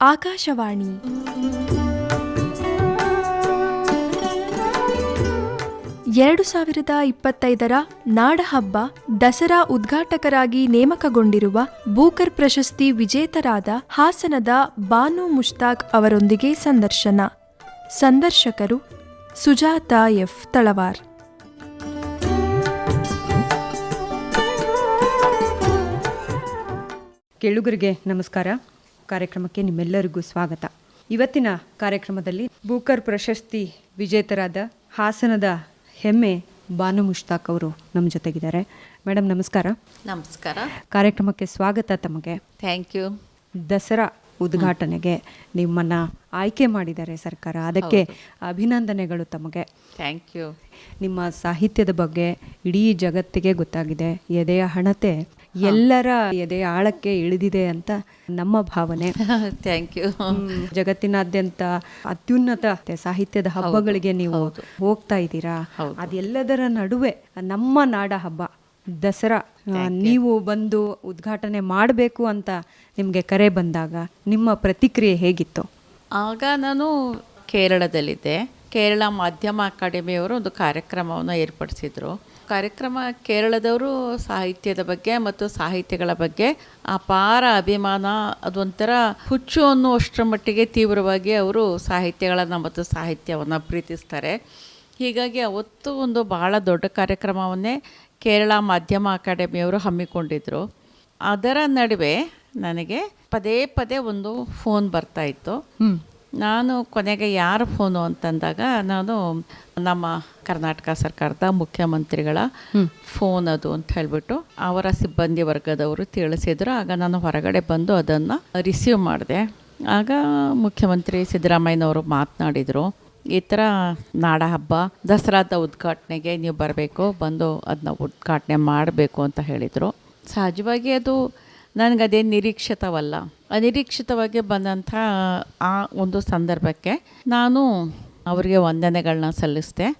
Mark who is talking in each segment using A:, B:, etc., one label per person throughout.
A: ಆಕಾಶವಾಣಿ. ಎರಡು ಸಾವಿರದ ಇಪ್ಪತ್ತೈದರ ನಾಡಹಬ್ಬ ದಸರಾ ಉದ್ಘಾಟಕರಾಗಿ ನೇಮಕಗೊಂಡಿರುವ ಬೂಕರ್ ಪ್ರಶಸ್ತಿ ವಿಜೇತರಾದ ಹಾಸನದ ಬಾನು ಮುಷ್ತಾಕ್ ಅವರೊಂದಿಗೆ ಸಂದರ್ಶನ. ಸಂದರ್ಶಕರು ಸುಜಾತ ಎಫ್. ತಳವಾರ್.
B: ಕೇಳುಗರಿಗೆ ನಮಸ್ಕಾರ. ಕಾರ್ಯಕ್ರಮಕ್ಕೆ ನಿಮ್ಮೆಲ್ಲರಿಗೂ ಸ್ವಾಗತ. ಇವತ್ತಿನ ಕಾರ್ಯಕ್ರಮದಲ್ಲಿ ಬೂಕರ್ ಪ್ರಶಸ್ತಿ ವಿಜೇತರಾದ ಹಾಸನದ ಹೆಮ್ಮೆ ಬಾನು ಮುಷ್ತಾಕ್ ಅವರು ನಮ್ಮ ಜೊತೆಗಿದ್ದಾರೆ. ಮೇಡಮ್ ನಮಸ್ಕಾರ.
C: ನಮಸ್ಕಾರ.
B: ಕಾರ್ಯಕ್ರಮಕ್ಕೆ ಸ್ವಾಗತ ತಮಗೆ.
C: ಥ್ಯಾಂಕ್ ಯು
B: ದಸರಾ ಉದ್ಘಾಟನೆಗೆ ನಿಮ್ಮನ್ನ ಆಯ್ಕೆ ಮಾಡಿದ್ದಾರೆ ಸರ್ಕಾರ. ಅದಕ್ಕೆ ಅಭಿನಂದನೆಗಳು ತಮಗೆ.
C: ಥ್ಯಾಂಕ್ ಯು
B: ನಿಮ್ಮ ಸಾಹಿತ್ಯದ ಬಗ್ಗೆ ಇಡೀ ಜಗತ್ತಿಗೆ ಗೊತ್ತಾಗಿದೆ. ಎದೆಯ ಹಣತೆ ಎಲ್ಲರ ಎದೆ ಆಳಕ್ಕೆ ಇಳಿದಿದೆ ಅಂತ ನಮ್ಮ ಭಾವನೆ.
C: ಥ್ಯಾಂಕ್ ಯು
B: ಜಗತ್ತಿನಾದ್ಯಂತ ಅತ್ಯುನ್ನತ ಸಾಹಿತ್ಯದ ಹಬ್ಬಗಳಿಗೆ ನೀವು ಹೋಗ್ತಾ ಇದ್ದೀರಾ? ಅದೆಲ್ಲದರ ನಡುವೆ ನಮ್ಮ ನಾಡ ಹಬ್ಬ ದಸರಾ ನೀವು ಬಂದು ಉದ್ಘಾಟನೆ ಮಾಡಬೇಕು ಅಂತ ನಿಮಗೆ ಕರೆ ಬಂದಾಗ ನಿಮ್ಮ ಪ್ರತಿಕ್ರಿಯೆ ಹೇಗಿತ್ತು?
C: ಆಗ ನಾನು ಕೇರಳದಲ್ಲಿದ್ದೆ. ಕೇರಳ ಮಾಧ್ಯಮ ಅಕಾಡೆಮಿಯವರು ಒಂದು ಕಾರ್ಯಕ್ರಮವನ್ನು ಏರ್ಪಡಿಸಿದ್ರು. ಕಾರ್ಯಕ್ರಮ ಕೇರಳದವರು ಸಾಹಿತ್ಯದ ಬಗ್ಗೆ ಮತ್ತು ಸಾಹಿತ್ಯಗಳ ಬಗ್ಗೆ ಅಪಾರ ಅಭಿಮಾನ, ಅದೊಂಥರ ಹುಚ್ಚು ಅನ್ನುವಷ್ಟರ ಮಟ್ಟಿಗೆ ತೀವ್ರವಾಗಿ ಅವರು ಸಾಹಿತ್ಯಗಳನ್ನು ಮತ್ತು ಸಾಹಿತ್ಯವನ್ನು ಪ್ರೀತಿಸ್ತಾರೆ. ಹೀಗಾಗಿ ಅವತ್ತು ಒಂದು ಭಾಳ ದೊಡ್ಡ ಕಾರ್ಯಕ್ರಮವನ್ನೇ ಕೇರಳ ಮಾಧ್ಯಮ ಅಕಾಡೆಮಿಯವರು ಹಮ್ಮಿಕೊಂಡಿದ್ದರು ಅದರ ನಡುವೆ ನನಗೆ ಪದೇ ಪದೇ ಒಂದು ಫೋನ್ ಬರ್ತಾ ಇತ್ತು. ನಾನು ಕೊನೆಗೆ ಯಾರ ಫೋನು ಅಂತಂದಾಗ ನಾನು ನಮ್ಮ ಕರ್ನಾಟಕ ಸರ್ಕಾರದ ಮುಖ್ಯಮಂತ್ರಿಗಳ ಫೋನ್ ಅದು ಅಂತ ಹೇಳ್ಬಿಟ್ಟು ಅವರ ಸಿಬ್ಬಂದಿ ವರ್ಗದವರು ತಿಳಿಸಿದ್ರು. ಆಗ ನಾನು ಹೊರಗಡೆ ಬಂದು ಅದನ್ನು ರಿಸೀವ್ ಮಾಡಿದೆ. ಆಗ ಮುಖ್ಯಮಂತ್ರಿ ಸಿದ್ದರಾಮಯ್ಯನವರು ಮಾತನಾಡಿದರು ಈ ಥರ ನಾಡ ಹಬ್ಬ ದಸರಾದ ಉದ್ಘಾಟನೆಗೆ ನೀವು ಬರಬೇಕು ಬಂದು ಅದನ್ನ ಉದ್ಘಾಟನೆ ಮಾಡಬೇಕು ಅಂತ ಹೇಳಿದರು. ಸಹಜವಾಗಿ ಅದು ನನಗದೇನು ನಿರೀಕ್ಷಿತವಲ್ಲ. ಅನಿರೀಕ್ಷಿತವಾಗಿ ಬಂದಂಥ ಆ ಒಂದು ಸಂದರ್ಭಕ್ಕೆ ನಾನು ಅವರಿಗೆ ವಂದನೆಗಳನ್ನ ಸಲ್ಲಿಸಿದೆ.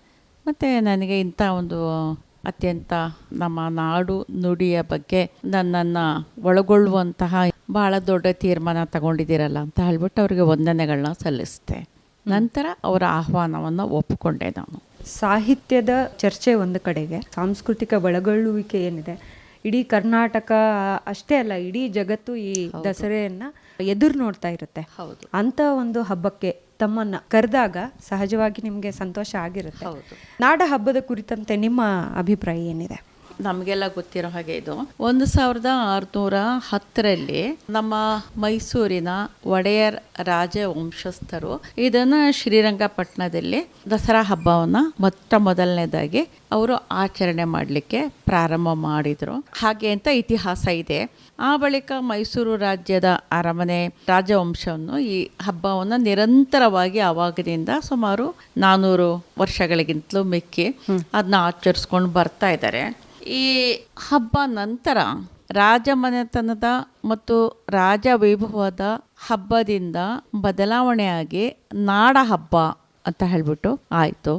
C: ಮತ್ತು ನನಗೆ ಇಂಥ ಒಂದು ಅತ್ಯಂತ ನಮ್ಮ ನಾಡು ನುಡಿಯ ಬಗ್ಗೆ ನನ್ನನ್ನು ಒಳಗೊಳ್ಳುವಂತಹ ಭಾಳ ದೊಡ್ಡ ತೀರ್ಮಾನ ತಗೊಂಡಿದ್ದೀರಲ್ಲ ಅಂತ ಹೇಳ್ಬಿಟ್ಟು ಅವರಿಗೆ ವಂದನೆಗಳನ್ನ ಸಲ್ಲಿಸಿದೆ. ನಂತರ ಅವರ ಆಹ್ವಾನವನ್ನು ಒಪ್ಪಿಕೊಂಡೆ ನಾನು.
B: ಸಾಹಿತ್ಯದ ಚರ್ಚೆ ಒಂದು ಕಡೆಗೆ, ಸಾಂಸ್ಕೃತಿಕ ಒಳಗೊಳ್ಳುವಿಕೆ ಏನಿದೆ ಇಡೀ ಕರ್ನಾಟಕ ಅಷ್ಟೇ ಅಲ್ಲ ಇಡೀ ಜಗತ್ತು ಈ ದಸರೆಯನ್ನ ಎದುರು ನೋಡ್ತಾ ಇರುತ್ತೆ. ಅಂತ ಒಂದು ಹಬ್ಬಕ್ಕೆ ತಮ್ಮನ್ನ ಕರೆದಾಗ ಸಹಜವಾಗಿ ನಿಮ್ಗೆ ಸಂತೋಷ ಆಗಿರುತ್ತೆ. ನಾಡ ಹಬ್ಬದ ಕುರಿತಂತೆ ನಿಮ್ಮ ಅಭಿಪ್ರಾಯ ಏನಿದೆ
C: ನಮಗೆಲ್ಲ ಗೊತ್ತಿರೋ ಹಾಗೆ ಇದು. ಒಂದು ಸಾವಿರದ ಆರುನೂರ ಹತ್ತರಲ್ಲಿ ನಮ್ಮ ಮೈಸೂರಿನ ಒಡೆಯರ್ ರಾಜ ವಂಶಸ್ಥರು ಇದನ್ನ ಶ್ರೀರಂಗಪಟ್ಟಣದಲ್ಲಿ ದಸರಾ ಹಬ್ಬವನ್ನ ಮೊಟ್ಟ ಮೊದಲನೇದಾಗಿ ಅವರು ಆಚರಣೆ ಮಾಡಲಿಕ್ಕೆ ಪ್ರಾರಂಭ ಮಾಡಿದರು. ಹಾಗೆ ಅಂತ ಇತಿಹಾಸ ಇದೆ. ಆ ಬಳಿಕ ಮೈಸೂರು ರಾಜ್ಯದ ಅರಮನೆ ರಾಜವಂಶವನ್ನು ಈ ಹಬ್ಬವನ್ನು ನಿರಂತರವಾಗಿ ಆವಾಗದಿಂದ ಸುಮಾರು ನಾನ್ನೂರು ವರ್ಷಗಳಿಗಿಂತಲೂ ಮೆಕ್ಕಿ ಅದನ್ನ ಆಚರಿಸ್ಕೊಂಡು ಬರ್ತಾ ಇದ್ದಾರೆ. ಈ ಹಬ್ಬ ನಂತರ ರಾಜಮನೆತನದ ಮತ್ತು ರಾಜ ವೈಭವದ ಹಬ್ಬದಿಂದ ಬದಲಾವಣೆಯಾಗಿ ನಾಡ ಹಬ್ಬ ಅಂತ ಹೇಳಿಬಿಟ್ಟು ಆಯಿತು.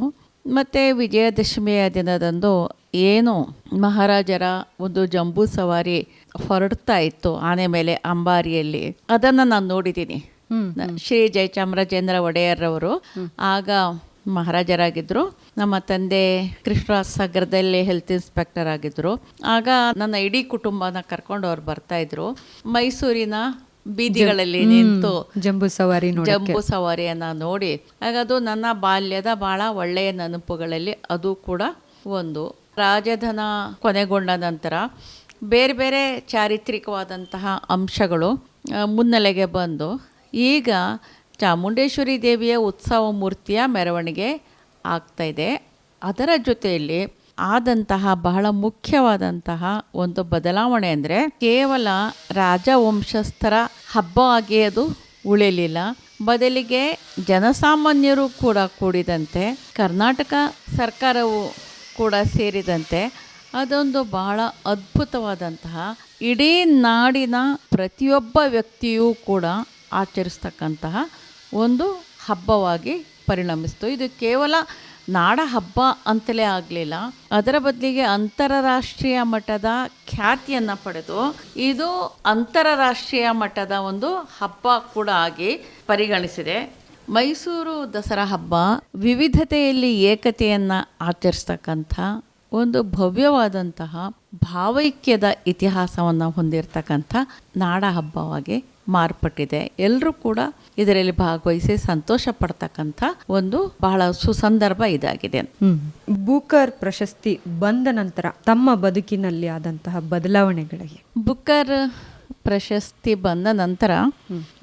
C: ಮತ್ತು ವಿಜಯದಶಮಿಯ ದಿನದಂದು ಏನು ಮಹಾರಾಜರ ಒಂದು ಜಂಬೂ ಸವಾರಿ ಹೊರಡ್ತಾ ಇತ್ತು ಆನೆ ಮೇಲೆ ಅಂಬಾರಿಯಲ್ಲಿ. ಅದನ್ನು ನಾನು ನೋಡಿದ್ದೀನಿ. ಶ್ರೀ ಜಯಚಾಮರಾಜೇಂದ್ರ ಒಡೆಯರ್ರವರು ಆಗ ಮಹಾರಾಜರಾಗಿದ್ದರು ನಮ್ಮ ತಂದೆ ಕೃಷ್ಣ ಸಾಗರದಲ್ಲಿ ಹೆಲ್ತ್ ಇನ್ಸ್ಪೆಕ್ಟರ್ ಆಗಿದ್ದರು ಆಗ ನನ್ನ ಇಡೀ ಕುಟುಂಬನ ಕರ್ಕೊಂಡು ಅವ್ರು ಬರ್ತಾ ಇದ್ರು. ಮೈಸೂರಿನ ಬೀದಿಗಳಲ್ಲಿ ನಿಂತು
B: ಜಂಬೂ ಸವಾರಿ
C: ಜಂಬೂ ಸವಾರಿಯನ್ನ ನೋಡಿ. ಆಗ ಅದು ನನ್ನ ಬಾಲ್ಯದ ಬಹಳ ಒಳ್ಳೆಯ ನೆನಪುಗಳಲ್ಲಿ ಅದು ಕೂಡ ಒಂದು. ರಾಜಧನ ಕೊನೆಗೊಂಡ ನಂತರ ಬೇರೆ ಬೇರೆ ಚಾರಿತ್ರಿಕವಾದಂತಹ ಅಂಶಗಳು ಮುನ್ನೆಲೆಗೆ ಬಂದು. ಈಗ ಚಾಮುಂಡೇಶ್ವರಿ ದೇವಿಯ ಉತ್ಸವ ಮೂರ್ತಿಯ ಮೆರವಣಿಗೆ ಆಗ್ತಾ ಇದೆ. ಅದರ ಜೊತೆಯಲ್ಲಿ ಆದಂತಹ ಬಹಳ ಮುಖ್ಯವಾದಂತಹ ಒಂದು ಬದಲಾವಣೆ ಅಂದರೆ ಕೇವಲ ರಾಜವಂಶಸ್ಥರ ಹಬ್ಬ ಆಗಿ ಅದು ಉಳಿಲಿಲ್ಲ. ಬದಲಿಗೆ ಜನಸಾಮಾನ್ಯರು ಕೂಡ ಕೂಡಿದಂತೆ, ಕರ್ನಾಟಕ ಸರ್ಕಾರವು ಕೂಡ ಸೇರಿದಂತೆ ಅದೊಂದು ಬಹಳ ಅದ್ಭುತವಾದಂತಹ ಇಡೀ ನಾಡಿನ ಪ್ರತಿಯೊಬ್ಬ ವ್ಯಕ್ತಿಯೂ ಕೂಡ ಆಚರಿಸ್ತಕ್ಕಂತಹ ಒಂದು ಹಬ್ಬವಾಗಿ ಪರಿಣಮಿಸ್ತು. ಇದು ಕೇವಲ ನಾಡ ಹಬ್ಬ ಅಂತಲೇ ಆಗಲಿಲ್ಲ. ಅದರ ಬದಲಿಗೆ ಅಂತಾರಾಷ್ಟ್ರೀಯ ಮಟ್ಟದ ಖ್ಯಾತಿಯನ್ನು ಪಡೆದು ಇದು ಅಂತಾರಾಷ್ಟ್ರೀಯ ಮಟ್ಟದ ಒಂದು ಹಬ್ಬ ಕೂಡ ಆಗಿ ಪರಿಗಣಿಸಿದೆ. ಮೈಸೂರು ದಸರಾ ಹಬ್ಬ ವಿವಿಧತೆಯಲ್ಲಿ ಏಕತೆಯನ್ನು ಆಚರಿಸ್ತಕ್ಕಂಥ ಒಂದು ಭವ್ಯವಾದಂತಹ ಭಾವೈಕ್ಯದ ಇತಿಹಾಸವನ್ನು ಹೊಂದಿರತಕ್ಕಂಥ ನಾಡ ಹಬ್ಬವಾಗಿ ಮಾರ್ಪಟ್ಟಿದೆ. ಎಲ್ಲರೂ ಕೂಡ ಇದರಲ್ಲಿ ಭಾಗವಹಿಸಿ ಸಂತೋಷ ಪಡ್ತಕ್ಕಂಥ ಒಂದು ಬಹಳ ಸುಸಂದರ್ಭ ಇದಾಗಿದೆ.
B: ಬುಕರ್ ಪ್ರಶಸ್ತಿ ಬಂದ ನಂತರ ತಮ್ಮ ಬದುಕಿನಲ್ಲಿ ಆದಂತಹ ಬದಲಾವಣೆಗಳಿಗೆ?
C: ಬುಕರ್ ಪ್ರಶಸ್ತಿ ಬಂದ ನಂತರ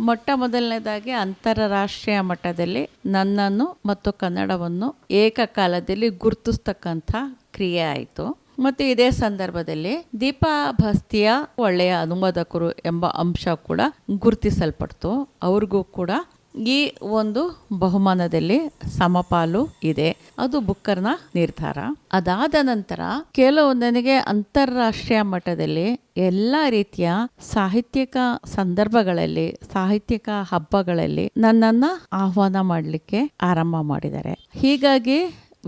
C: ಮೊಟ್ಟ ಮೊದಲನೇದಾಗಿ ಅಂತಾರಾಷ್ಟ್ರೀಯ ಮಟ್ಟದಲ್ಲಿ ನನ್ನನ್ನು ಮತ್ತು ಕನ್ನಡವನ್ನು ಏಕಕಾಲದಲ್ಲಿ ಗುರುತಿಸ್ತಕ್ಕಂಥ ಕ್ರಿಯೆ ಆಯಿತು. ಮತ್ತು ಇದೇ ಸಂದರ್ಭದಲ್ಲಿ ದೀಪಾ ಭಸ್ತಿಯ ಒಳ್ಳೆಯ ಅನುವಾದಕರು ಎಂಬ ಅಂಶ ಕೂಡ ಗುರುತಿಸಲ್ಪಡ್ತು. ಅವ್ರಿಗೂ ಕೂಡ ಈ ಒಂದು ಬಹುಮಾನದಲ್ಲಿ ಸಮಪಾಲು ಇದೆ. ಅದು ಬುಕ್ಕರ್ನ ನಿರ್ಧಾರ. ಅದಾದ ನಂತರ ಕೆಲವು ನನಗೆ ಅಂತಾರಾಷ್ಟ್ರೀಯ ಮಟ್ಟದಲ್ಲಿ ಎಲ್ಲ ರೀತಿಯ ಸಾಹಿತ್ಯಿಕ ಸಂದರ್ಭಗಳಲ್ಲಿ, ಸಾಹಿತ್ಯಿಕ ಹಬ್ಬಗಳಲ್ಲಿ ನನ್ನನ್ನು ಆಹ್ವಾನ ಮಾಡಲಿಕ್ಕೆ ಆರಂಭ ಮಾಡಿದ್ದಾರೆ. ಹೀಗಾಗಿ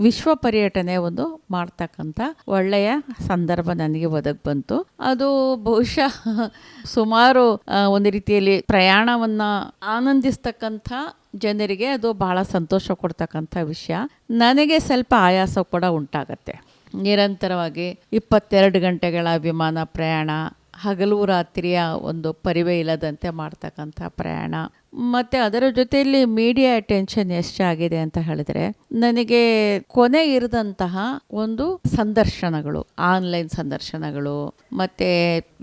C: ವಿಶ್ವ ಪರ್ಯಟನೆ ಒಂದು ಮಾಡ್ತಕ್ಕಂಥ ಒಳ್ಳೆಯ ಸಂದರ್ಭ ನನಗೆ ಒದಗಿ ಬಂತು. ಅದು ಬಹುಶಃ ಸುಮಾರು ಒಂದು ರೀತಿಯಲ್ಲಿ ಪ್ರಯಾಣವನ್ನ ಆನಂದಿಸ್ತಕ್ಕಂಥ ಜನರಿಗೆ ಅದು ಬಹಳ ಸಂತೋಷ ಕೊಡ್ತಕ್ಕಂಥ ವಿಷಯ. ನನಗೆ ಸ್ವಲ್ಪ ಆಯಾಸ ಕೂಡ ಉಂಟಾಗತ್ತೆ. ನಿರಂತರವಾಗಿ ಇಪ್ಪತ್ತೆರಡು ಗಂಟೆಗಳ ವಿಮಾನ ಪ್ರಯಾಣ, ಹಗಲು ರಾತ್ರಿಯ ಒಂದು ಪರಿವೆ ಇಲ್ಲದಂತೆ ಮಾಡ್ತಕ್ಕಂಥ ಪ್ರಯಾಣ ಮತ್ತು ಅದರ ಜೊತೆಯಲ್ಲಿ ಮೀಡಿಯಾ ಅಟೆನ್ಷನ್ ಎಷ್ಟಾಗಿದೆ ಅಂತ ಹೇಳಿದ್ರೆ, ನನಗೆ ಕೊನೆ ಇರದಂತಹ ಒಂದು ಸಂದರ್ಶನಗಳು ಆನ್ಲೈನ್ ಸಂದರ್ಶನಗಳು, ಮತ್ತು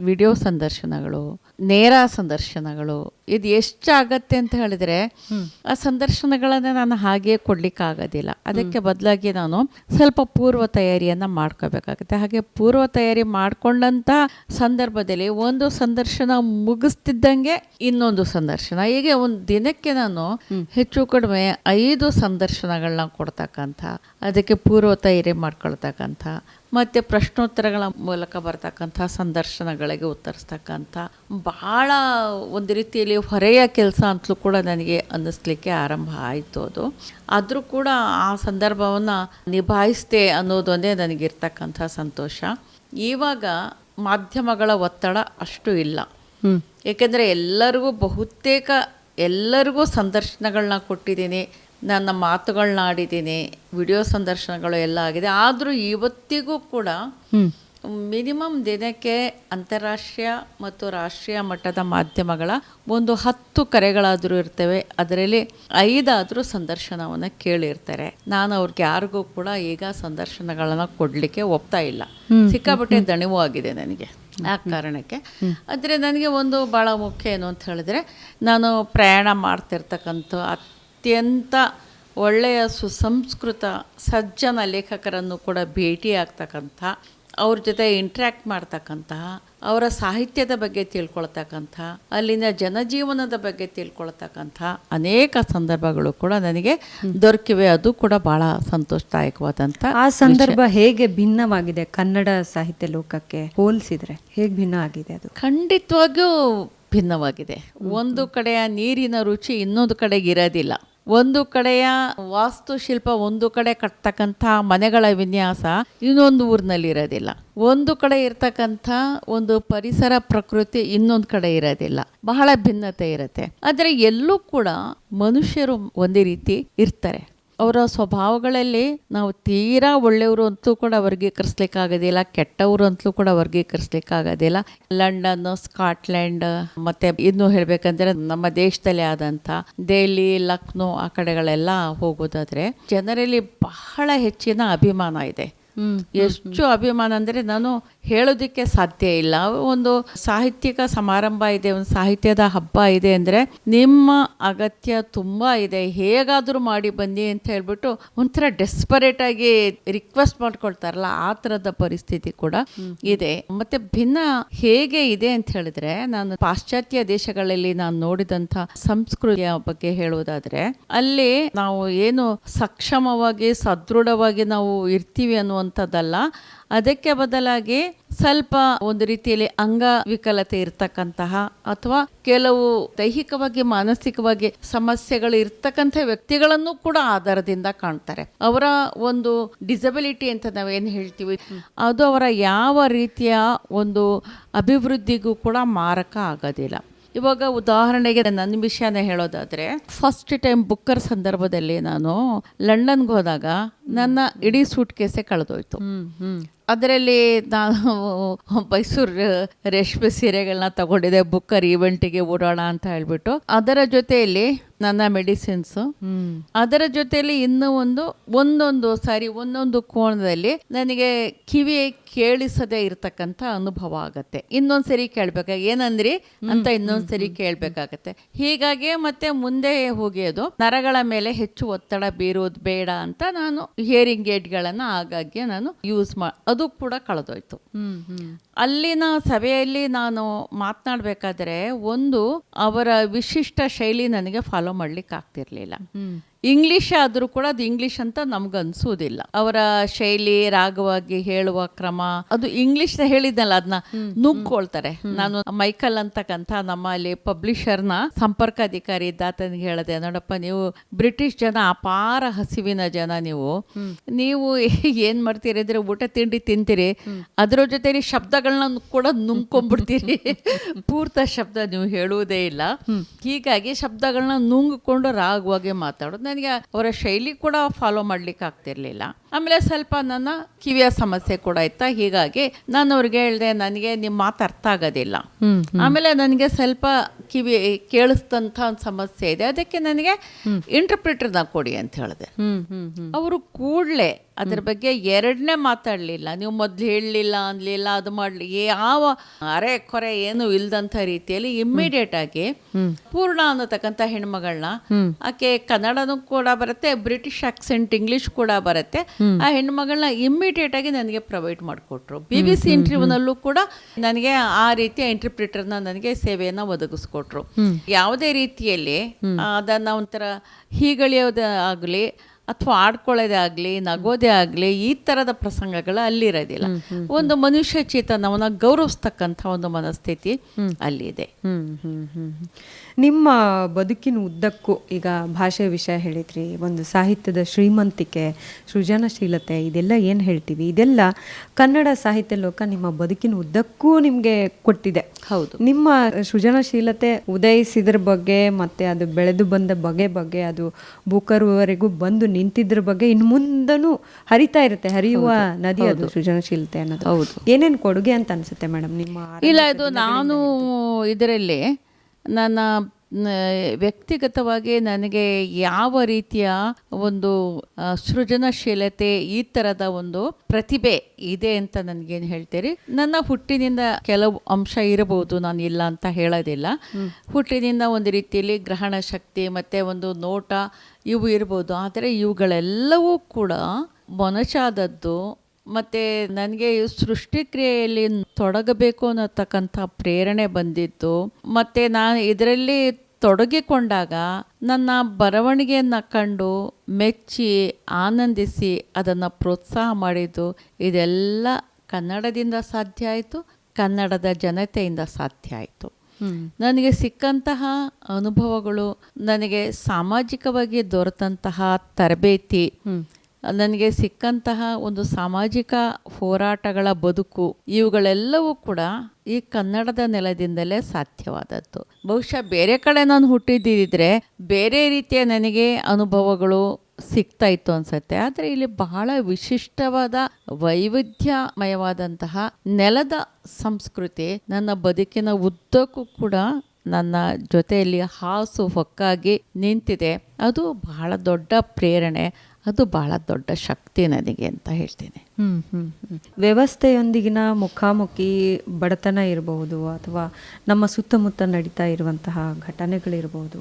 C: ವಿಡಿಯೋ ಸಂದರ್ಶನಗಳು ನೇರ ಸಂದರ್ಶನಗಳು. ಇದು ಎಷ್ಟಾಗತ್ತೆ ಅಂತ ಹೇಳಿದ್ರೆ ಆ ಸಂದರ್ಶನಗಳನ್ನು ನಾನು ಹಾಗೆ ಕೊಡ್ಲಿಕ್ಕಾಗೋದಿಲ್ಲ. ಅದಕ್ಕೆ ಬದಲಾಗಿ ನಾನು ಸ್ವಲ್ಪ ಪೂರ್ವ ತಯಾರಿಯನ್ನು ಮಾಡ್ಕೋಬೇಕಾಗುತ್ತೆ. ಹಾಗೆ ಪೂರ್ವ ತಯಾರಿ ಮಾಡ್ಕೊಂಡಂಥ ಸಂದರ್ಭದಲ್ಲಿ ಒಂದು ಸಂದರ್ಶನ ಮುಗಿಸ್ತಿದ್ದಂಗೆ ಇನ್ನೊಂದು ಸಂದರ್ಶನ. ಹೀಗೆ ಒಂದು ದಿನಕ್ಕೆ ನಾನು ಹೆಚ್ಚು ಕಡಿಮೆ ಐದು ಸಂದರ್ಶನಗಳನ್ನ ಕೊಡ್ತಕ್ಕಂಥ ಅದಕ್ಕೆ ಪೂರ್ವ ತಯಾರಿ ಮಾಡ್ಕೊಳ್ತಕ್ಕಂಥ ಮತ್ತು ಪ್ರಶ್ನೋತ್ತರಗಳ ಮೂಲಕ ಬರ್ತಕ್ಕಂಥ ಸಂದರ್ಶನಗಳಿಗೆ ಉತ್ತರಿಸ್ತಕ್ಕಂಥ ಬಹಳ ಒಂದು ರೀತಿಯಲ್ಲಿ ಹೊರೆಯ ಕೆಲಸ ಅಂತಲೂ ಕೂಡ ನನಗೆ ಅನ್ನಿಸ್ಲಿಕ್ಕೆ ಆರಂಭ ಆಯಿತು ಅದು. ಆದರೂ ಕೂಡ ಆ ಸಂದರ್ಭವನ್ನು ನಿಭಾಯಿಸ್ದೆ ಅನ್ನೋದೊಂದೇ ನನಗಿರ್ತಕ್ಕಂಥ ಸಂತೋಷ. ಇವಾಗ ಮಾಧ್ಯಮಗಳ ಒತ್ತಡ ಅಷ್ಟು ಇಲ್ಲ. ಏಕೆಂದರೆ ಎಲ್ಲರಿಗೂ ಬಹುತೇಕ ಎಲ್ಲರಿಗೂ ಸಂದರ್ಶನಗಳನ್ನ ಕೊಟ್ಟಿದ್ದೀನಿ. ನನ್ನ ಮಾತುಗಳನ್ನ ಆಡಿದ್ದೀನಿ ವಿಡಿಯೋ ಸಂದರ್ಶನಗಳು ಎಲ್ಲ ಆಗಿದೆ. ಆದರೂ ಇವತ್ತಿಗೂ ಕೂಡ ಮಿನಿಮಮ್ ದಿನಕ್ಕೆ ಅಂತಾರಾಷ್ಟ್ರೀಯ ಮತ್ತು ರಾಷ್ಟ್ರೀಯ ಮಟ್ಟದ ಮಾಧ್ಯಮಗಳ ಒಂದು ಹತ್ತು ಕರೆಗಳಾದರೂ ಇರ್ತವೆ. ಅದರಲ್ಲಿ ಐದಾದರೂ ಸಂದರ್ಶನವನ್ನು ಕೇಳಿರ್ತಾರೆ. ನಾನು ಅವ್ರಿಗೆ ಯಾರಿಗೂ ಕೂಡ ಈಗ ಸಂದರ್ಶನಗಳನ್ನು ಕೊಡಲಿಕ್ಕೆ ಒಪ್ತಾ ಇಲ್ಲ. ಸಿಕ್ಕಾಪಟ್ಟೆ ದಣಿವೂ ಆಗಿದೆ ನನಗೆ ಆ ಕಾರಣಕ್ಕೆ. ಆದರೆ ನನಗೆ ಒಂದು ಭಾಳ ಮುಖ್ಯ ಏನು ಅಂತ ಹೇಳಿದ್ರೆ ನಾನು ಪ್ರಯಾಣ ಮಾಡ್ತಿರ್ತಕ್ಕಂಥ ಅತ್ಯಂತ ಒಳ್ಳೆಯ ಸುಸಂಸ್ಕೃತ ಸಜ್ಜನ ಲೇಖಕರನ್ನು ಕೂಡ ಭೇಟಿ ಆಗ್ತಕ್ಕಂಥ ಅವ್ರ ಜೊತೆ ಇಂಟ್ರ್ಯಾಕ್ಟ್ ಮಾಡ್ತಕ್ಕಂತಹ ಅವರ ಸಾಹಿತ್ಯದ ಬಗ್ಗೆ ತಿಳ್ಕೊಳ್ತಕ್ಕಂಥ ಅಲ್ಲಿನ ಜನಜೀವನದ ಬಗ್ಗೆ ತಿಳ್ಕೊಳ್ತಕ್ಕಂಥ ಅನೇಕ ಸಂದರ್ಭಗಳು ಕೂಡ ನನಗೆ ದೊರಕಿವೆ. ಅದು ಕೂಡ ಬಹಳ ಸಂತೋಷದಾಯಕವಾದಂಥ
B: ಆ ಸಂದರ್ಭ ಹೇಗೆ ಭಿನ್ನವಾಗಿದೆ? ಕನ್ನಡ ಸಾಹಿತ್ಯ ಲೋಕಕ್ಕೆ ಹೋಲಿಸಿದ್ರೆ ಹೇಗೆ ಭಿನ್ನ ಆಗಿದೆ ಅದು?
C: ಖಂಡಿತವಾಗಿಯೂ ಭಿನ್ನವಾಗಿದೆ. ಒಂದು ಕಡೆಯ ನೀರಿನ ರುಚಿ ಇನ್ನೊಂದು ಕಡೆಗೆ ಇರೋದಿಲ್ಲ. ಒಂದು ಕಡೆಯ ವಾಸ್ತುಶಿಲ್ಪ, ಒಂದು ಕಡೆ ಕಟ್ತಕ್ಕಂಥ ಮನೆಗಳ ವಿನ್ಯಾಸ ಇನ್ನೊಂದು ಊರಿನಲ್ಲಿ ಇರೋದಿಲ್ಲ. ಒಂದು ಕಡೆ ಇರ್ತಕ್ಕಂಥ ಒಂದು ಪರಿಸರ ಪ್ರಕೃತಿ ಇನ್ನೊಂದು ಕಡೆ ಇರೋದಿಲ್ಲ. ಬಹಳ ಭಿನ್ನತೆ ಇರುತ್ತೆ. ಆದರೆ ಎಲ್ಲೂ ಕೂಡ ಮನುಷ್ಯರು ಒಂದೇ ರೀತಿ ಇರ್ತಾರೆ. ಅವರ ಸ್ವಭಾವಗಳಲ್ಲಿ ನಾವು ತೀರಾ ಒಳ್ಳೆಯವರು ಅಂತಲೂ ಕೂಡ ವರ್ಗೀಕರಿಸ್ಲಿಕ್ಕಾಗೋದಿಲ್ಲ ಕೆಟ್ಟವರು ಅಂತಲೂ ಕೂಡ ವರ್ಗೀಕರಿಸ್ಲಿಕ್ಕಾಗೋದಿಲ್ಲ ಲಂಡನ್ ಸ್ಕಾಟ್ಲೆಂಡ್ ಮತ್ತು ಇನ್ನೂ ಹೇಳಬೇಕಂದ್ರೆ ನಮ್ಮ ದೇಶದಲ್ಲಿ ಆದಂಥ ದೆಹಲಿ ಲಕ್ನೋ ಆ ಕಡೆಗಳೆಲ್ಲ ಹೋಗೋದಾದರೆ ಜನರಲ್ಲಿ ಬಹಳ ಹೆಚ್ಚಿನ ಅಭಿಮಾನ ಇದೆ. ಎಷ್ಟು ಅಭಿಮಾನ ಅಂದರೆ ನಾನು ಹೇಳೋದಕ್ಕೆ ಸಾಧ್ಯ ಇಲ್ಲ. ಒಂದು ಸಾಹಿತ್ಯಿಕ ಸಮಾರಂಭ ಇದೆ ಒಂದು ಸಾಹಿತ್ಯದ ಹಬ್ಬ ಇದೆ ಅಂದರೆ ನಿಮ್ಮ ಅಗತ್ಯ ತುಂಬ ಇದೆ. ಹೇಗಾದರೂ ಮಾಡಿ ಬನ್ನಿ ಅಂತ ಹೇಳ್ಬಿಟ್ಟು ಒಂಥರ ಡೆಸ್ಪರೇಟ್ ಆಗಿ ರಿಕ್ವೆಸ್ಟ್ ಮಾಡ್ಕೊಳ್ತಾರಲ್ಲ ಆ ಥರದ ಪರಿಸ್ಥಿತಿ ಕೂಡ ಇದೆ. ಮತ್ತೆ ಭಿನ್ನ ಹೇಗೆ ಇದೆ ಅಂತ ಹೇಳಿದ್ರೆ ನಾನು ಪಾಶ್ಚಾತ್ಯ ದೇಶಗಳಲ್ಲಿ ನಾನು ನೋಡಿದಂಥ ಸಂಸ್ಕೃತಿಯ ಬಗ್ಗೆ ಹೇಳುವುದಾದರೆ ಅಲ್ಲಿ ನಾವು ಏನು ಸಕ್ಷಮವಾಗಿ ಸದೃಢವಾಗಿ ನಾವು ಇರ್ತೀವಿ ಅನ್ನುವಂಥದ್ದಲ್ಲ. ಅದಕ್ಕೆ ಬದಲಾಗಿ ಸ್ವಲ್ಪ ಒಂದು ರೀತಿಯಲ್ಲಿ ಅಂಗವಿಕಲತೆ ಇರ್ತಕ್ಕಂತಹ ಅಥವಾ ಕೆಲವು ದೈಹಿಕವಾಗಿ ಮಾನಸಿಕವಾಗಿ ಸಮಸ್ಯೆಗಳು ಇರ್ತಕ್ಕಂಥ ವ್ಯಕ್ತಿಗಳನ್ನು ಕೂಡ ಆಧಾರದಿಂದ ಕಾಣ್ತಾರೆ. ಅವರ ಒಂದು ಡಿಸಬಿಲಿಟಿ ಅಂತ ನಾವೇನು ಹೇಳ್ತೀವಿ ಅದು ಅವರ ಯಾವ ರೀತಿಯ ಒಂದು ಅಭಿವೃದ್ಧಿಗೂ ಕೂಡ ಮಾರಕ ಆಗೋದಿಲ್ಲ. ಇವಾಗ ಉದಾಹರಣೆಗೆ ನನ್ನ ವಿಷಯನ ಹೇಳೋದಾದರೆ ಫಸ್ಟ್ ಟೈಮ್ ಬುಕ್ಕರ್ ಸಂದರ್ಭದಲ್ಲಿ ನಾನು ಲಂಡನ್ಗೆ ಹೋದಾಗ ನನ್ನ ಇಡೀ ಸೂಟ್ ಕೇಸೆ ಕಳೆದೋಯ್ತು. ಅದರಲ್ಲಿ ನಾನು ಮೈಸೂರು ರೇಷ್ಮೆ ಸೀರೆಗಳನ್ನ ತಗೊಂಡಿದ್ದೆ. ಬುಕ್ಕರ್ ಈವೆಂಟಿಗೆ ಓಡೋಣ ಅಂತ ಹೇಳ್ಬಿಟ್ಟು. ಅದರ ಜೊತೆಯಲ್ಲಿ ನನ್ನ ಮೆಡಿಸಿನ್ಸ್. ಅದರ ಜೊತೆಯಲ್ಲಿ ಇನ್ನೂ ಒಂದು ಒಂದೊಂದು ಸಾರಿ ಒಂದೊಂದು ಕೋಣದಲ್ಲಿ ನನಗೆ ಕಿವಿ ಕೇಳಿಸದೇ ಇರತಕ್ಕಂಥ ಅನುಭವ ಆಗತ್ತೆ. ಇನ್ನೊಂದು ಸರಿ ಕೇಳ್ಬೇಕಾಗ ಏನಂದ್ರಿ? ಅಂತ ಇನ್ನೊಂದು ಸರಿ ಕೇಳಬೇಕಾಗತ್ತೆ. ಹೀಗಾಗಿ ಮತ್ತೆ ಮುಂದೆ ಹೋಗಿ ಅದು ನರಗಳ ಮೇಲೆ ಹೆಚ್ಚು ಒತ್ತಡ ಬೀರೋದು ಬೇಡ ಅಂತ ನಾನು ಹಿಯರಿಂಗ್ ಏಡ್ಗಳನ್ನು ಆಗಾಗ್ಗೆ ನಾನು ಯೂಸ್ ಮಾ ಅದು ಕೂಡ ಕಳೆದೋಯ್ತು. ಅಲ್ಲಿನ ಸಭೆಯಲ್ಲಿ ನಾನು ಮಾತನಾಡಬೇಕಾದ್ರೆ ಒಂದು ಅವರ ವಿಶಿಷ್ಟ ಶೈಲಿ ನನಗೆ ಫಾಲೋ ಮಾಡ್ಲಿಕ್ಕೆ ಆಗ್ತಿರ್ಲಿಲ್ಲ ಇಂಗ್ಲಿಷ್ ಆದರೂ ಕೂಡ ಅದು ಇಂಗ್ಲಿಷ್ ಅಂತ ನಮ್ಗೆ ಅನ್ಸೋದಿಲ್ಲ. ಅವರ ಶೈಲಿ ರಾಗವಾಗಿ ಹೇಳುವ ಕ್ರಮ ಅದು ಇಂಗ್ಲಿಷ್ ಹೇಳಿದ್ನಲ್ಲ ಅದನ್ನ ನುಗ್ಕೊಳ್ತಾರೆ ನಾನು ಮೈಕಲ್ ಅಂತಕ್ಕಂಥ ನಮ್ಮಲ್ಲಿ ಪಬ್ಲಿಷರ್ನ ಸಂಪರ್ಕ ಅಧಿಕಾರಿ ಇದ್ದಾತನಿಗೆ ಹೇಳಿದೆ ನೋಡಪ್ಪ ನೀವು ಬ್ರಿಟಿಷ್ ಜನ ಅಪಾರ ಹಸಿವಿನ ಜನ ನೀವು. ನೀವು ಏನ್ ಮಾಡ್ತೀರಿ ಅಂದ್ರೆ ಊಟ ತಿಂಡಿ ತಿಂತೀರಿ. ಅದ್ರ ಜೊತೆಲಿ ಶಬ್ದಗಳನ್ನ ಕೂಡ ನುಂಗ್ಕೊಂಡ್ಬಿಡ್ತೀರಿ. ಪೂರ್ತ ಶಬ್ದ ನೀವು ಹೇಳುವುದೇ ಇಲ್ಲ. ಹೀಗಾಗಿ ಶಬ್ದಗಳನ್ನ ನುಂಗಿಕೊಂಡು ರಾಗುವಾಗೆ ಮಾತಾಡೋದು. ನನಗೆ ಅವರ ಶೈಲಿ ಕೂಡ ಫಾಲೋ ಮಾಡ್ಲಿಕ್ಕೆ ಆಗ್ತಿರ್ಲಿಲ್ಲ. ಆಮೇಲೆ ಸ್ವಲ್ಪ ನನ್ನ ಕಿವಿಯ ಸಮಸ್ಯೆ ಕೂಡ ಇತ್ತ ಹೀಗಾಗಿ ನಾನು ಅವ್ರಿಗೆ ಹೇಳಿದೆ ನನಗೆ ನಿಮ್ಮ ಮಾತು ಅರ್ಥ ಆಗೋದಿಲ್ಲ. ಆಮೇಲೆ ನನಗೆ ಸ್ವಲ್ಪ ಕಿವಿ ಕೇಳಿಸ್ದಂಥ ಒಂದು ಸಮಸ್ಯೆ ಇದೆ. ಅದಕ್ಕೆ ನನಗೆ ಇಂಟರ್ಪ್ರಿಟರ್ನ ಕೊಡಿ ಅಂತ ಹೇಳಿದೆ. ಅವರು ಕೂಡಲೇ ಅದ್ರ ಬಗ್ಗೆ ಎರಡನೇ ಮಾತಾಡಲಿಲ್ಲ. ನೀವು ಮೊದಲು ಹೇಳಲಿಲ್ಲ ಅನ್ಲಿಲ್ಲ ಅದು ಮಾಡಲಿ ಯಾವ ಅರೆ ಕೊರೆ ಏನು ಇಲ್ದಂಥ ರೀತಿಯಲ್ಲಿ ಇಮ್ಮಿಡಿಯೇಟ್ ಆಗಿ ಪೂರ್ಣ ಅನ್ನತಕ್ಕಂಥ ಹೆಣ್ಮಗಳನ್ನ ಆಕೆ ಕನ್ನಡನೂ ಕೂಡ ಬರುತ್ತೆ ಬ್ರಿಟಿಷ್ ಆಕ್ಸೆಂಟ್ ಇಂಗ್ಲಿಷ್ ಕೂಡ ಬರುತ್ತೆ. ಆ ಹೆಣ್ಮಗಳನ್ನ ಇಮ್ಮಿಡಿಯೇಟ್ ಆಗಿ ನನಗೆ ಪ್ರೊವೈಡ್ ಮಾಡಿಕೊಟ್ರು. ಬಿ ಬಿ ಸಿ ಇಂಟರ್ವ್ಯೂನಲ್ಲೂ ಕೂಡ ನನಗೆ ಆ ರೀತಿಯ ಇಂಟರ್ಪ್ರಿಟರ್ನ ನನಗೆ ಸೇವೆಯನ್ನ ಒದಗಿಸ್ಕೊಟ್ರು. ಯಾವುದೇ ರೀತಿಯಲ್ಲಿ ಅದನ್ನ ಒಂಥರ ಹೀಗಳಿಯೋದೇ ಆಗಲಿ ಅಥವಾ ಆಡ್ಕೊಳ್ಳೋದೇ ಆಗಲಿ ನಗೋದೇ ಆಗಲಿ ಈ ಥರದ ಪ್ರಸಂಗಗಳು ಅಲ್ಲಿರೋದಿಲ್ಲ. ಒಂದು ಮನುಷ್ಯ ಚೇತನವನ್ನು ಗೌರವಿಸ್ತಕ್ಕಂಥ ಒಂದು ಮನಸ್ಥಿತಿ ಅಲ್ಲಿದೆ.
B: ನಿಮ್ಮ ಬದುಕಿನ ಉದ್ದಕ್ಕೂ ಈಗ ಭಾಷೆ ವಿಷಯ ಹೇಳಿದ್ರಿ ಒಂದು ಸಾಹಿತ್ಯದ ಶ್ರೀಮಂತಿಕೆ ಸೃಜನಶೀಲತೆ ಇದೆಲ್ಲ ಏನು ಹೇಳ್ತೀವಿ? ಇದೆಲ್ಲ ಕನ್ನಡ ಸಾಹಿತ್ಯ ಲೋಕ ನಿಮ್ಮ ಬದುಕಿನ ಉದ್ದಕ್ಕೂ ನಿಮಗೆ ಕೊಟ್ಟಿದೆ.
C: ಹೌದು.
B: ನಿಮ್ಮ ಸೃಜನಶೀಲತೆ ಉದಯಿಸಿದ್ರ ಬಗ್ಗೆ ಮತ್ತೆ ಅದು ಬೆಳೆದು ಬಂದ ಬಗೆ ಬಗ್ಗೆ ಅದು ಬುಕರ್ವರೆಗೂ ಬಂದು ನಿಂತಿದ್ರ ಬಗ್ಗೆ ಇನ್ನು ಮುಂದನೂ ಹರಿತಾ ಇರುತ್ತೆ ಹರಿಯುವ ನದಿ ಅದು ಸೃಜನಶೀಲತೆ ಅನ್ನೋದು
C: ಹೌದು.
B: ಏನೇನು ಕೊಡುಗೆ ಅಂತ ಅನ್ಸುತ್ತೆ ಮೇಡಮ್ ನಿಮ್ಮ
C: ಇಲ್ಲ ಇದು ನಾನು ಇದರಲ್ಲಿ ನನ್ನ ವ್ಯಕ್ತಿಗತವಾಗಿ ನನಗೆ ಯಾವ ರೀತಿಯ ಒಂದು ಸೃಜನಶೀಲತೆ ಈ ಥರದ ಒಂದು ಪ್ರತಿಭೆ ಇದೆ ಅಂತ ನನಗೇನು ಹೇಳ್ತೀರಿ? ನನ್ನ ಹುಟ್ಟಿನಿಂದ ಕೆಲವು ಅಂಶ ಇರಬಹುದು ನಾನು ಇಲ್ಲ ಅಂತ ಹೇಳೋದಿಲ್ಲ. ಹುಟ್ಟಿನಿಂದ ಒಂದು ರೀತಿಯಲ್ಲಿ ಗ್ರಹಣ ಶಕ್ತಿ ಮತ್ತು ಒಂದು ನೋಟ ಇವು ಇರ್ಬೋದು. ಆದರೆ ಇವುಗಳೆಲ್ಲವೂ ಕೂಡ ಮೊನಚಾದದ್ದು ಮತ್ತು ನನಗೆ ಸೃಷ್ಟಿಕ್ರಿಯೆಯಲ್ಲಿ ತೊಡಗಬೇಕು ಅನ್ನತಕ್ಕಂಥ ಪ್ರೇರಣೆ ಬಂದಿತ್ತು ಮತ್ತು ನಾನು ಇದರಲ್ಲಿ ತೊಡಗಿಕೊಂಡಾಗ ನನ್ನ ಬರವಣಿಗೆಯನ್ನು ಕಂಡು ಮೆಚ್ಚಿ ಆನಂದಿಸಿ ಅದನ್ನು ಪ್ರೋತ್ಸಾಹ ಮಾಡಿದ್ದು ಇದೆಲ್ಲ ಕನ್ನಡದಿಂದ ಸಾಧ್ಯ ಆಯಿತು ಕನ್ನಡದ ಜನತೆಯಿಂದ ಸಾಧ್ಯ ಆಯಿತು. ನನಗೆ ಸಿಕ್ಕಂತಹ ಅನುಭವಗಳು ನನಗೆ ಸಾಮಾಜಿಕವಾಗಿ ದೊರೆತಂತಹ ತರಬೇತಿ ನನಗೆ ಸಿಕ್ಕಂತಹ ಒಂದು ಸಾಮಾಜಿಕ ಹೋರಾಟಗಳ ಬದುಕು, ಇವುಗಳೆಲ್ಲವೂ ಕೂಡ ಈ ಕನ್ನಡದ ನೆಲದಿಂದಲೇ ಸಾಧ್ಯವಾದದ್ದು. ಬಹುಶಃ ಬೇರೆ ಕಡೆ ನಾನು ಹುಟ್ಟಿದ್ದಿದ್ರೆ ಬೇರೆ ರೀತಿಯ ನನಗೆ ಅನುಭವಗಳು ಸಿಗ್ತಾ ಇತ್ತು ಅನ್ಸತ್ತೆ. ಆದರೆ ಇಲ್ಲಿ ಬಹಳ ವಿಶಿಷ್ಟವಾದ ವೈವಿಧ್ಯಮಯವಾದಂತಹ ನೆಲದ ಸಂಸ್ಕೃತಿ, ನನ್ನ ಬದುಕಿನ ಉದ್ದಕ್ಕೂ ಕೂಡ ನನ್ನ ಜೊತೆಯಲ್ಲಿ ಹಾಸು ಹೊಕ್ಕಾಗಿ ನಿಂತಿದೆ. ಅದು ಬಹಳ ದೊಡ್ಡ ಪ್ರೇರಣೆ. ಅದು ಬಹಳ ದೊಡ್ಡ ಶಕ್ತಿ ನನಗೆ ಅಂತ ಹೇಳ್ತೀನಿ.
B: ಹ್ಮ್, ಹ್ಮ್, ಹ್ಮ್. ವ್ಯವಸ್ಥೆಯೊಂದಿಗಿನ ಮುಖಾಮುಖಿ ಬಡತನ ಇರಬಹುದು ಅಥವಾ ನಮ್ಮ ಸುತ್ತಮುತ್ತ ನಡೀತಾ ಇರುವಂತಹ ಘಟನೆಗಳಿರ್ಬೋದು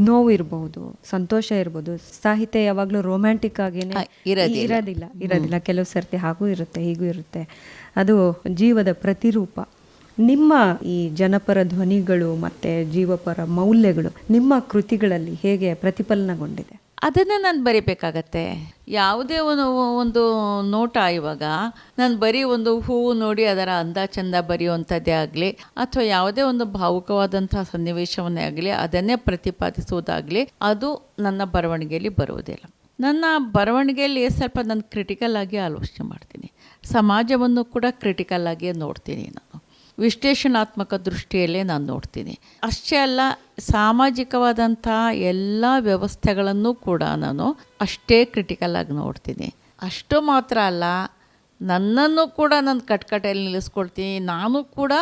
B: ನೋವು ಇರಬಹುದು ಸಂತೋಷ ಇರ್ಬೋದು ಸಾಹಿತ್ಯ ಯಾವಾಗಲೂ ರೊಮ್ಯಾಂಟಿಕ್ ಆಗೇನೆ.
C: ಇರೋದಿಲ್ಲ.
B: ಇರೋದಿಲ್ಲ. ಕೆಲವು ಸರ್ತಿ ಹಾಗೂ ಇರುತ್ತೆ ಹೀಗೂ ಇರುತ್ತೆ. ಅದು ಜೀವದ ಪ್ರತಿರೂಪ. ನಿಮ್ಮ ಈ ಜನಪರ ಧ್ವನಿಗಳು ಮತ್ತೆ ಜೀವಪರ ಮೌಲ್ಯಗಳು ನಿಮ್ಮ ಕೃತಿಗಳಲ್ಲಿ ಹೇಗೆ ಪ್ರತಿಫಲನಗೊಂಡಿದೆ?
C: ಅದನ್ನೇ ನಾನು ಬರಿಬೇಕಾಗತ್ತೆ. ಯಾವುದೇ ಒಂದು ಒಂದು ನೋಟ ಇವಾಗ ನಾನು ಬರೀ ಒಂದು ಹೂವು ನೋಡಿ ಅದರ ಅಂದ ಚಂದ ಬರೆಯುವಂಥದ್ದೇ ಆಗಲಿ, ಅಥವಾ ಯಾವುದೇ ಒಂದು ಭಾವುಕವಾದಂಥ ಸನ್ನಿವೇಶವನ್ನೇ ಆಗಲಿ, ಅದನ್ನೇ ಪ್ರತಿಪಾದಿಸುವುದಾಗಲಿ, ಅದು ನನ್ನ ಬರವಣಿಗೆಯಲ್ಲಿ ಬರುವುದಿಲ್ಲ. ನನ್ನ ಬರವಣಿಗೆಯಲ್ಲಿ ಸ್ವಲ್ಪ ನಾನು ಕ್ರಿಟಿಕಲ್ ಆಗಿ ಆಲೋಚನೆ ಮಾಡ್ತೀನಿ. ಸಮಾಜವನ್ನು ಕೂಡ ಕ್ರಿಟಿಕಲ್ ಆಗಿ ನೋಡ್ತೀನಿ ನಾನು. ವಿಶ್ಲೇಷಣಾತ್ಮಕ ದೃಷ್ಟಿಯಲ್ಲೇ ನಾನು ನೋಡ್ತೀನಿ. ಅಷ್ಟೇ ಅಲ್ಲ, ಸಾಮಾಜಿಕವಾದಂಥ ಎಲ್ಲ ವ್ಯವಸ್ಥೆಗಳನ್ನು ಕೂಡ ನಾನು ಅಷ್ಟೇ ಕ್ರಿಟಿಕಲ್ ಆಗಿ ನೋಡ್ತೀನಿ. ಅಷ್ಟು ಮಾತ್ರ ಅಲ್ಲ, ನನ್ನನ್ನು ಕೂಡ ನಾನು ಕಟ್ಕಟೆಯಲ್ಲಿ ನಿಲ್ಲಿಸ್ಕೊಳ್ತೀನಿ, ನಾನು ಕೂಡ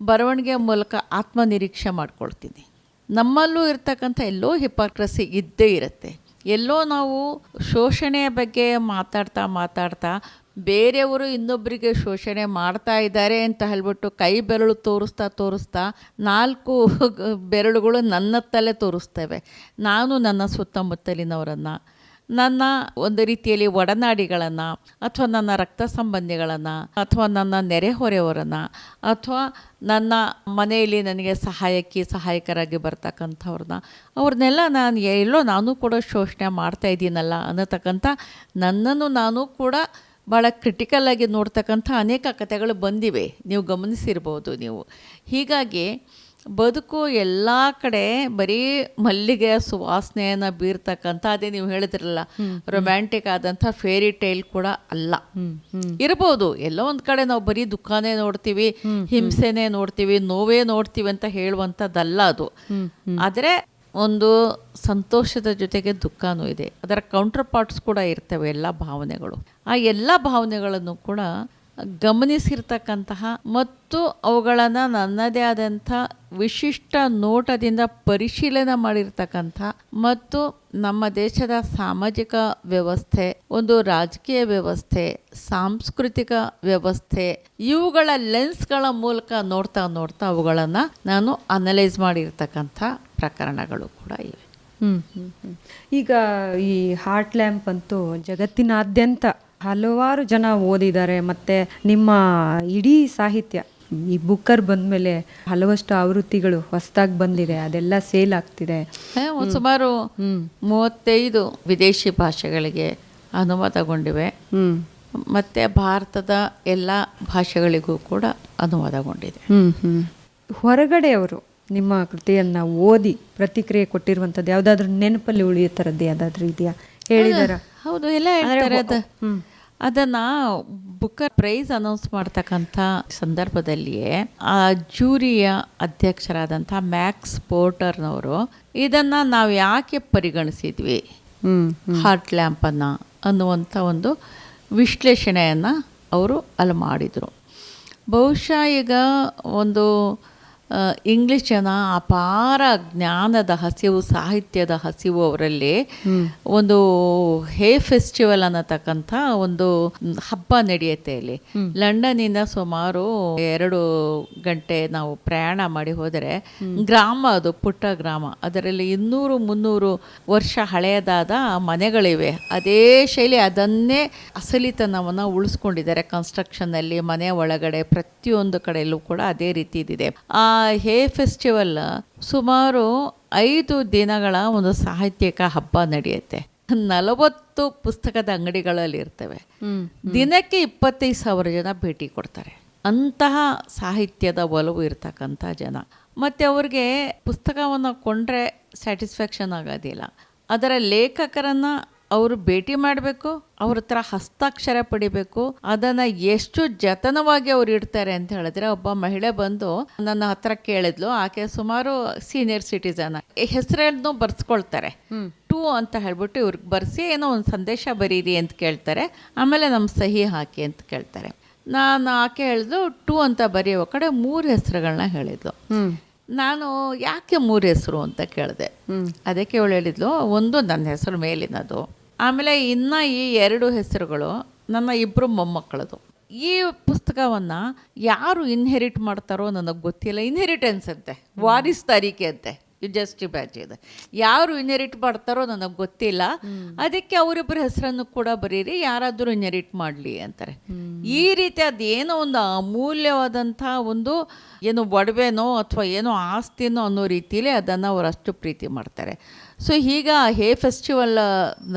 C: ಬರವಣಿಗೆ ಮೂಲಕ ಆತ್ಮನಿರೀಕ್ಷೆ ಮಾಡ್ಕೊಳ್ತೀನಿ. ನಮ್ಮಲ್ಲೂ ಇರ್ತಕ್ಕಂಥ ಎಲ್ಲೋ ಹಿಪಾಕ್ರಸಿ ಇದ್ದೇ ಇರುತ್ತೆ. ಎಲ್ಲೋ ನಾವು ಶೋಷಣೆಯ ಬಗ್ಗೆ ಮಾತಾಡ್ತಾ ಮಾತಾಡ್ತಾ ಬೇರೆಯವರು ಇನ್ನೊಬ್ಬರಿಗೆ ಶೋಷಣೆ ಮಾಡ್ತಾ ಇದ್ದಾರೆ ಅಂತ ಹೇಳ್ಬಿಟ್ಟು ಕೈ ಬೆರಳು ತೋರಿಸ್ತಾ ತೋರಿಸ್ತಾ ನಾಲ್ಕು ಬೆರಳುಗಳು ನನ್ನತ್ತಲೇ ತೋರಿಸ್ತೇವೆ. ನಾನು ನನ್ನ ಸುತ್ತಮುತ್ತಲಿನವರನ್ನು, ನನ್ನ ಒಂದು ರೀತಿಯಲ್ಲಿ ಒಡನಾಡಿಗಳನ್ನು, ಅಥವಾ ನನ್ನ ರಕ್ತ ಸಂಬಂಧಿಗಳನ್ನು, ಅಥವಾ ನನ್ನ ನೆರೆಹೊರೆಯವರನ್ನು ಅಥವಾ ನನ್ನ ಮನೆಯಲ್ಲಿ ನನಗೆ ಸಹಾಯಕ್ಕೆ ಸಹಾಯಕರಾಗಿ ಬರ್ತಕ್ಕಂಥವ್ರನ್ನ, ಅವ್ರನ್ನೆಲ್ಲ ನಾನು ಎಲ್ಲೋ ನಾನು ಕೂಡ ಶೋಷಣೆ ಮಾಡ್ತಾ ಇದ್ದೀನಲ್ಲ ಅನ್ನತಕ್ಕಂಥ ನನ್ನನ್ನು ನಾನು ಕೂಡ ಭಾಳ ಕ್ರಿಟಿಕಲ್ ಆಗಿ ನೋಡ್ತಕ್ಕಂಥ ಅನೇಕ ಕಥೆಗಳು ಬಂದಿವೆ. ನೀವು ಗಮನಿಸಿರ್ಬೋದು ನೀವು. ಹೀಗಾಗಿ ಬದುಕು ಎಲ್ಲ ಕಡೆ ಬರೀ ಮಲ್ಲಿಗೆಯ ಸುವಾಸನೆಯನ್ನು ಬೀರ್ತಕ್ಕಂಥ ಅದೇ ನೀವು ಹೇಳಿದ್ರಲ್ಲ ರೊಮ್ಯಾಂಟಿಕ್ ಆದಂಥ ಫೇರಿ ಟೈಲ್ ಕೂಡ ಅಲ್ಲ. ಇರ್ಬೋದು ಎಲ್ಲೋ ಒಂದು ಕಡೆ ನಾವು ಬರೀ ದುಃಖನೇ ನೋಡ್ತೀವಿ ಹಿಂಸೆನೇ ನೋಡ್ತೀವಿ ನೋವೇ ನೋಡ್ತೀವಿ ಅಂತ ಹೇಳುವಂಥದ್ದಲ್ಲ ಅದು. ಆದರೆ ಒಂದು ಸಂತೋಷದ ಜೊತೆಗೆ ದುಃಖನೂ ಇದೆ. ಅದರ ಕೌಂಟರ್ ಪಾರ್ಟ್ಸ್ ಕೂಡ ಇರ್ತವೆ ಎಲ್ಲ ಭಾವನೆಗಳು. ಆ ಎಲ್ಲ ಭಾವನೆಗಳನ್ನು ಕೂಡ ಗಮನಿಸಿರ್ತಕ್ಕಂತಹ ಮತ್ತು ಅವುಗಳನ್ನು ನನ್ನದೇ ಆದಂಥ ವಿಶಿಷ್ಟ ನೋಟದಿಂದ ಪರಿಶೀಲನೆ ಮಾಡಿರ್ತಕ್ಕಂಥ ಮತ್ತು ನಮ್ಮ ದೇಶದ ಸಾಮಾಜಿಕ ವ್ಯವಸ್ಥೆ, ಒಂದು ರಾಜಕೀಯ ವ್ಯವಸ್ಥೆ, ಸಾಂಸ್ಕೃತಿಕ ವ್ಯವಸ್ಥೆ, ಇವುಗಳ ಲೆನ್ಸ್ಗಳ ಮೂಲಕ ನೋಡ್ತಾ ನೋಡ್ತಾ ಅವುಗಳನ್ನು ನಾನು ಅನಲೈಸ್ ಮಾಡಿರ್ತಕ್ಕಂಥ ಪ್ರಕರಣಗಳು ಕೂಡ ಇವೆ.
B: ಈಗ ಈ ಹಾರ್ಟ್ ಲ್ಯಾಂಪ್ ಅಂತೂ ಜಗತ್ತಿನಾದ್ಯಂತ ಹಲವಾರು ಜನ ಓದಿದ್ದಾರೆ ಮತ್ತೆ ನಿಮ್ಮ ಇಡೀ ಸಾಹಿತ್ಯ ಈ ಬುಕ್ಕರ್ ಬಂದ್ಮೇಲೆ ಹಲವಷ್ಟು ಆವೃತ್ತಿಗಳು ಹೊಸದಾಗಿ ಬಂದಿದೆ ಅದೆಲ್ಲ ಸೇಲ್ ಆಗ್ತಿದೆ.
C: ಸುಮಾರು ಮೂವತ್ತೈದು ವಿದೇಶಿ ಭಾಷೆಗಳಿಗೆ ಅನುವಾದಗೊಂಡಿವೆ ಮತ್ತೆ ಭಾರತದ ಎಲ್ಲ ಭಾಷೆಗಳಿಗೂ ಕೂಡ ಅನುವಾದಗೊಂಡಿದೆ
B: ಹೊರಗಡೆಯವರು ನಿಮ್ಮ ಕೃತಿಯನ್ನ ಓದಿ ಪ್ರತಿಕ್ರಿಯೆ ಕೊಟ್ಟಿರುವಂಥದ್ದು ಯಾವ್ದಾದ್ರು ನೆನಪಲ್ಲಿ ಉಳಿಯೋ ಥರದ್ದು ಯಾವ್ದಾದ್ರು ಇದೆಯಾ? ಹೇಳಿದಾರ?
C: ಹೌದು ಎಲ್ಲ ಹೇಳ್ತಾರೆ ಅದನ್ನ ಬುಕ್ಕರ್ ಪ್ರೈಸ್ ಅನೌನ್ಸ್ ಮಾಡ್ತಕ್ಕಂಥ ಸಂದರ್ಭದಲ್ಲಿಯೇ ಆ ಜೂರಿಯ ಅಧ್ಯಕ್ಷರಾದಂಥ ಮ್ಯಾಕ್ಸ್ ಪೋರ್ಟರ್ನವರು ಇದನ್ನು ನಾವು ಯಾಕೆ ಪರಿಗಣಿಸಿದ್ವಿ? ಹಾರ್ಟ್ ಲ್ಯಾಂಪನ್ನು ಅನ್ನುವಂಥ ಒಂದು ವಿಶ್ಲೇಷಣೆಯನ್ನು ಅವರು ಅಲ್ಲಿ ಮಾಡಿದರು. ಬಹುಶಃ ಈಗ ಒಂದು ಆ, ಇಂಗ್ಲಿಷ್ ಜನ ಅಪಾರ ಜ್ಞಾನದ ಹಸಿವು ಸಾಹಿತ್ಯದ ಹಸಿವು ಅವರಲ್ಲಿ ಒಂದು ಹೇ ಫೆಸ್ಟಿವಲ್ ಅನ್ನತಕ್ಕಂತ ಒಂದು ಹಬ್ಬ ನಡೆಯುತ್ತೆ ಇಲ್ಲಿ. ಲಂಡನ್ನಿಂದ ಸುಮಾರು ಎರಡು ಗಂಟೆ ನಾವು ಪ್ರಯಾಣ ಮಾಡಿ ಹೋದರೆ ಗ್ರಾಮ ಅದು ಪುಟ್ಟ ಗ್ರಾಮ. ಅದರಲ್ಲಿ ಇನ್ನೂರು ಮುನ್ನೂರು ವರ್ಷ ಹಳೆಯದಾದ ಮನೆಗಳಿವೆ. ಅದೇ ಶೈಲಿ ಅದನ್ನೇ ಅಸಲಿತನವನ್ನು ಉಳಿಸ್ಕೊಂಡಿದ್ದಾರೆ. ಕನ್ಸ್ಟ್ರಕ್ಷನ್ನಲ್ಲಿ ಮನೆ ಒಳಗಡೆ ಪ್ರತಿಯೊಂದು ಕಡೆಯಲ್ಲೂ ಕೂಡ ಅದೇ ರೀತಿ ಇದಿದೆ. ಆ ಹೇ ಫೆಸ್ಟಿವಲ್ ಸುಮಾರು ಐದು ದಿನಗಳ ಒಂದು ಸಾಹಿತ್ಯಿಕ ಹಬ್ಬ ನಡೆಯುತ್ತೆ. ನಲವತ್ತು ಪುಸ್ತಕದ ಅಂಗಡಿಗಳಲ್ಲಿ ಇರ್ತವೆ. ದಿನಕ್ಕೆ ಇಪ್ಪತ್ತೈದು ಸಾವಿರ ಜನ ಭೇಟಿ ಕೊಡ್ತಾರೆ. ಅಂತಹ ಸಾಹಿತ್ಯದ ಒಲವು ಇರ್ತಕ್ಕಂಥ ಜನ. ಮತ್ತು ಅವ್ರಿಗೆ ಪುಸ್ತಕವನ್ನು ಕೊಂಡ್ರೆ ಸ್ಯಾಟಿಸ್ಫ್ಯಾಕ್ಷನ್ ಆಗೋದಿಲ್ಲ. ಅದರ ಲೇಖಕರನ್ನು ಅವರು ಭೇಟಿ ಮಾಡಬೇಕು ಅವ್ರ ಹತ್ರ ಹಸ್ತಾಕ್ಷರ ಪಡಿಬೇಕು ಅದನ್ನು ಎಷ್ಟು ಜತನವಾಗಿ ಅವ್ರು ಇಡ್ತಾರೆ ಅಂತ ಹೇಳಿದ್ರೆ ಒಬ್ಬ ಮಹಿಳೆ ಬಂದು ನನ್ನ ಹತ್ರ ಕೇಳಿದ್ಲು ಆಕೆ ಸುಮಾರು ಸೀನಿಯರ್ ಸಿಟಿಸನ್ ಹೆಸರನ್ನು ಬರ್ಸ್ಕೊಳ್ತಾರೆ. ಟೂ ಅಂತ ಹೇಳ್ಬಿಟ್ಟು ಇವ್ರಿಗೆ ಬರ್ಸಿ ಏನೋ ಒಂದು ಸಂದೇಶ ಬರೀರಿ ಅಂತ ಕೇಳ್ತಾರೆ ಆಮೇಲೆ ನಮ್ಮ ಸಹಿ ಹಾಕಿ ಅಂತ ಕೇಳ್ತಾರೆ. ನಾನು ಆಕೆ ಹೇಳಿದ್ಲು ಟೂ ಅಂತ ಬರೆಯುವ ಕಡೆ ಮೂರು ಹೆಸರುಗಳನ್ನ ಹೇಳಿದ್ಲು. ನಾನು ಯಾಕೆ ಮೂರು ಹೆಸರು? ಅಂತ ಕೇಳಿದೆ. ಅದಕ್ಕೆ ಅವಳು ಹೇಳಿದ್ಲು ಒಂದು ನನ್ನ ಹೆಸರು ಮೇಲಿನದು. ಆಮೇಲೆ ಇನ್ನು ಈ ಎರಡು ಹೆಸರುಗಳು ನನ್ನ ಇಬ್ಬರು ಮೊಮ್ಮಕ್ಕಳದು. ಈ ಪುಸ್ತಕವನ್ನು ಯಾರು ಇನ್ಹೆರಿಟ್ ಮಾಡ್ತಾರೋ ನನಗೆ ಗೊತ್ತಿಲ್ಲ. ಇನ್ಹೆರಿಟೆನ್ಸ್ ಅಂತೆ. ವಾರಿಸ್ತಾರಿಕೆ ಅಂತೆ. ಜಸ್ಟ್ ಬ್ಯಾಚ್ ಇದೆ ಯಾರು ಇನ್ಹೆರಿಟ್ ಮಾಡ್ತಾರೋ ನನಗೆ ಗೊತ್ತಿಲ್ಲ. ಅದಕ್ಕೆ ಅವರಿಬ್ಬರ ಹೆಸರನ್ನು ಕೂಡ ಬರೀರಿ. ಯಾರಾದರೂ ಇನ್ಹೆರಿಟ್ ಮಾಡಲಿ ಅಂತಾರೆ. ಈ ರೀತಿ ಅದೇನೋ ಒಂದು ಅಮೂಲ್ಯವಾದಂಥ ಒಂದು ಏನು ಒಡವೆನೋ ಅಥವಾ ಏನೋ ಆಸ್ತಿನೋ ಅನ್ನೋ ರೀತಿಯಲ್ಲಿ ಅದನ್ನು ಅವರು ಅಷ್ಟು ಪ್ರೀತಿ ಮಾಡ್ತಾರೆ. ಸೊ ಈಗ ಹೇ ಫೆಸ್ಟಿವಲ್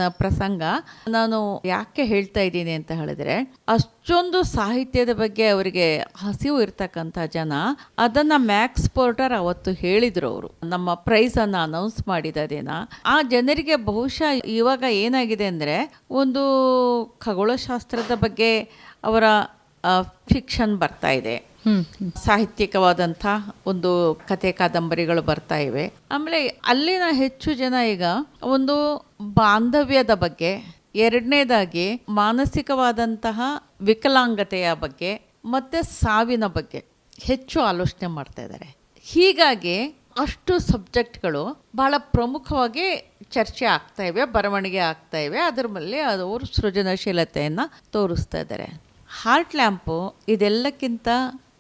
C: ಪ್ರಸಂಗ ನಾನು ಯಾಕೆ ಹೇಳ್ತಾ ಇದ್ದೀನಿ ಅಂತ ಹೇಳಿದ್ರೆ, ಅಷ್ಟೊಂದು ಸಾಹಿತ್ಯದ ಬಗ್ಗೆ ಅವರಿಗೆ ಹಸಿವು ಇರ್ತಕ್ಕಂಥ ಜನ ಅದನ್ನ ಮ್ಯಾಕ್ಸ್ ಪೋರ್ಟರ್ ಅವತ್ತು ಹೇಳಿದ್ರು ಅವರು. ನಮ್ಮ ಪ್ರೈಸ್ ಅನ್ನ ಅನೌನ್ಸ್ ಮಾಡಿದ ದಿನ. ಆ ಜನರಿಗೆ ಬಹುಶಃ ಇವಾಗ ಏನಾಗಿದೆ ಅಂದ್ರೆ, ಒಂದು ಖಗೋಳಶಾಸ್ತ್ರದ ಬಗ್ಗೆ ಅವರ ಫಿಕ್ಷನ್ ಬರ್ತಾ ಇದೆ. ಸಾಹಿತ್ಯಿಕವಾದಂಥ ಒಂದು ಕತೆ ಕಾದಂಬರಿಗಳು ಬರ್ತಾ ಇವೆ. ಆಮೇಲೆ ಅಲ್ಲಿನ ಹೆಚ್ಚು ಜನ ಈಗ ಒಂದು ಬಾಂಧವ್ಯದ ಬಗ್ಗೆ, ಎರಡನೇದಾಗಿ ಮಾನಸಿಕವಾದಂತಹ ವಿಕಲಾಂಗತೆಯ ಬಗ್ಗೆ, ಮತ್ತು ಸಾವಿನ ಬಗ್ಗೆ ಹೆಚ್ಚು ಆಲೋಚನೆ ಮಾಡ್ತಾ ಇದ್ದಾರೆ. ಹೀಗಾಗಿ ಅಷ್ಟು ಸಬ್ಜೆಕ್ಟ್ಗಳು ಬಹಳ ಪ್ರಮುಖವಾಗಿ ಚರ್ಚೆ ಆಗ್ತಾ ಇವೆ, ಬರವಣಿಗೆ ಆಗ್ತಾ ಇವೆ. ಅದರ ಮೇಲೆ ಅವರು ಸೃಜನಶೀಲತೆಯನ್ನು ತೋರಿಸ್ತಾ ಇದ್ದಾರೆ. ಹಾರ್ಟ್ ಲ್ಯಾಂಪು ಇದೆಲ್ಲಕ್ಕಿಂತ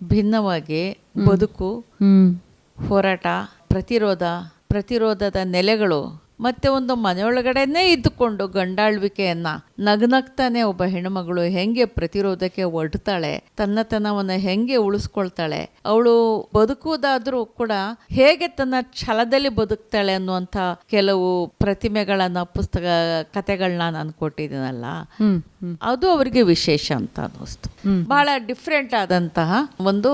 C: ಭಿನ್ನವಾಗಿ ಬದುಕು ಹೋರಾಟ ಪ್ರತಿರೋಧ ಪ್ರತಿರೋಧದ ನೆಲೆಗಳು ಮತ್ತೆ ಒಂದು ಮನೆಯೊಳಗಡೆನೆ ಇದ್ದುಕೊಂಡು ಗಂಡಾಳ್ವಿಕೆಯನ್ನ ನಗ್ನಗ್ತಾನೆ ಒಬ್ಬ ಹೆಣ್ಣುಮಗಳು ಹೆಂಗೆ ಪ್ರತಿರೋಧಕ್ಕೆ ಒಡ್ತಾಳೆ ತನ್ನತನವನ್ನ ಹೆಂಗೆ ಉಳಿಸ್ಕೊಳ್ತಾಳೆ ಅವಳು ಬದುಕುವುದಾದ್ರೂ ಕೂಡ ಹೇಗೆ ತನ್ನ ಛಲದಲ್ಲಿ ಬದುಕ್ತಾಳೆ ಅನ್ನುವಂತ ಕೆಲವು ಪ್ರತಿಮೆಗಳನ್ನ ಪುಸ್ತಕ ಕತೆಗಳನ್ನ ನಾನು ಕೊಟ್ಟಿದ್ದೀನಲ್ಲ. ಅದು ಅವರಿಗೆ ವಿಶೇಷ ಅಂತ ಅನ್ನಿಸ್ತು. ಬಹಳ ಡಿಫ್ರೆಂಟ್ ಆದಂತಹ ಒಂದು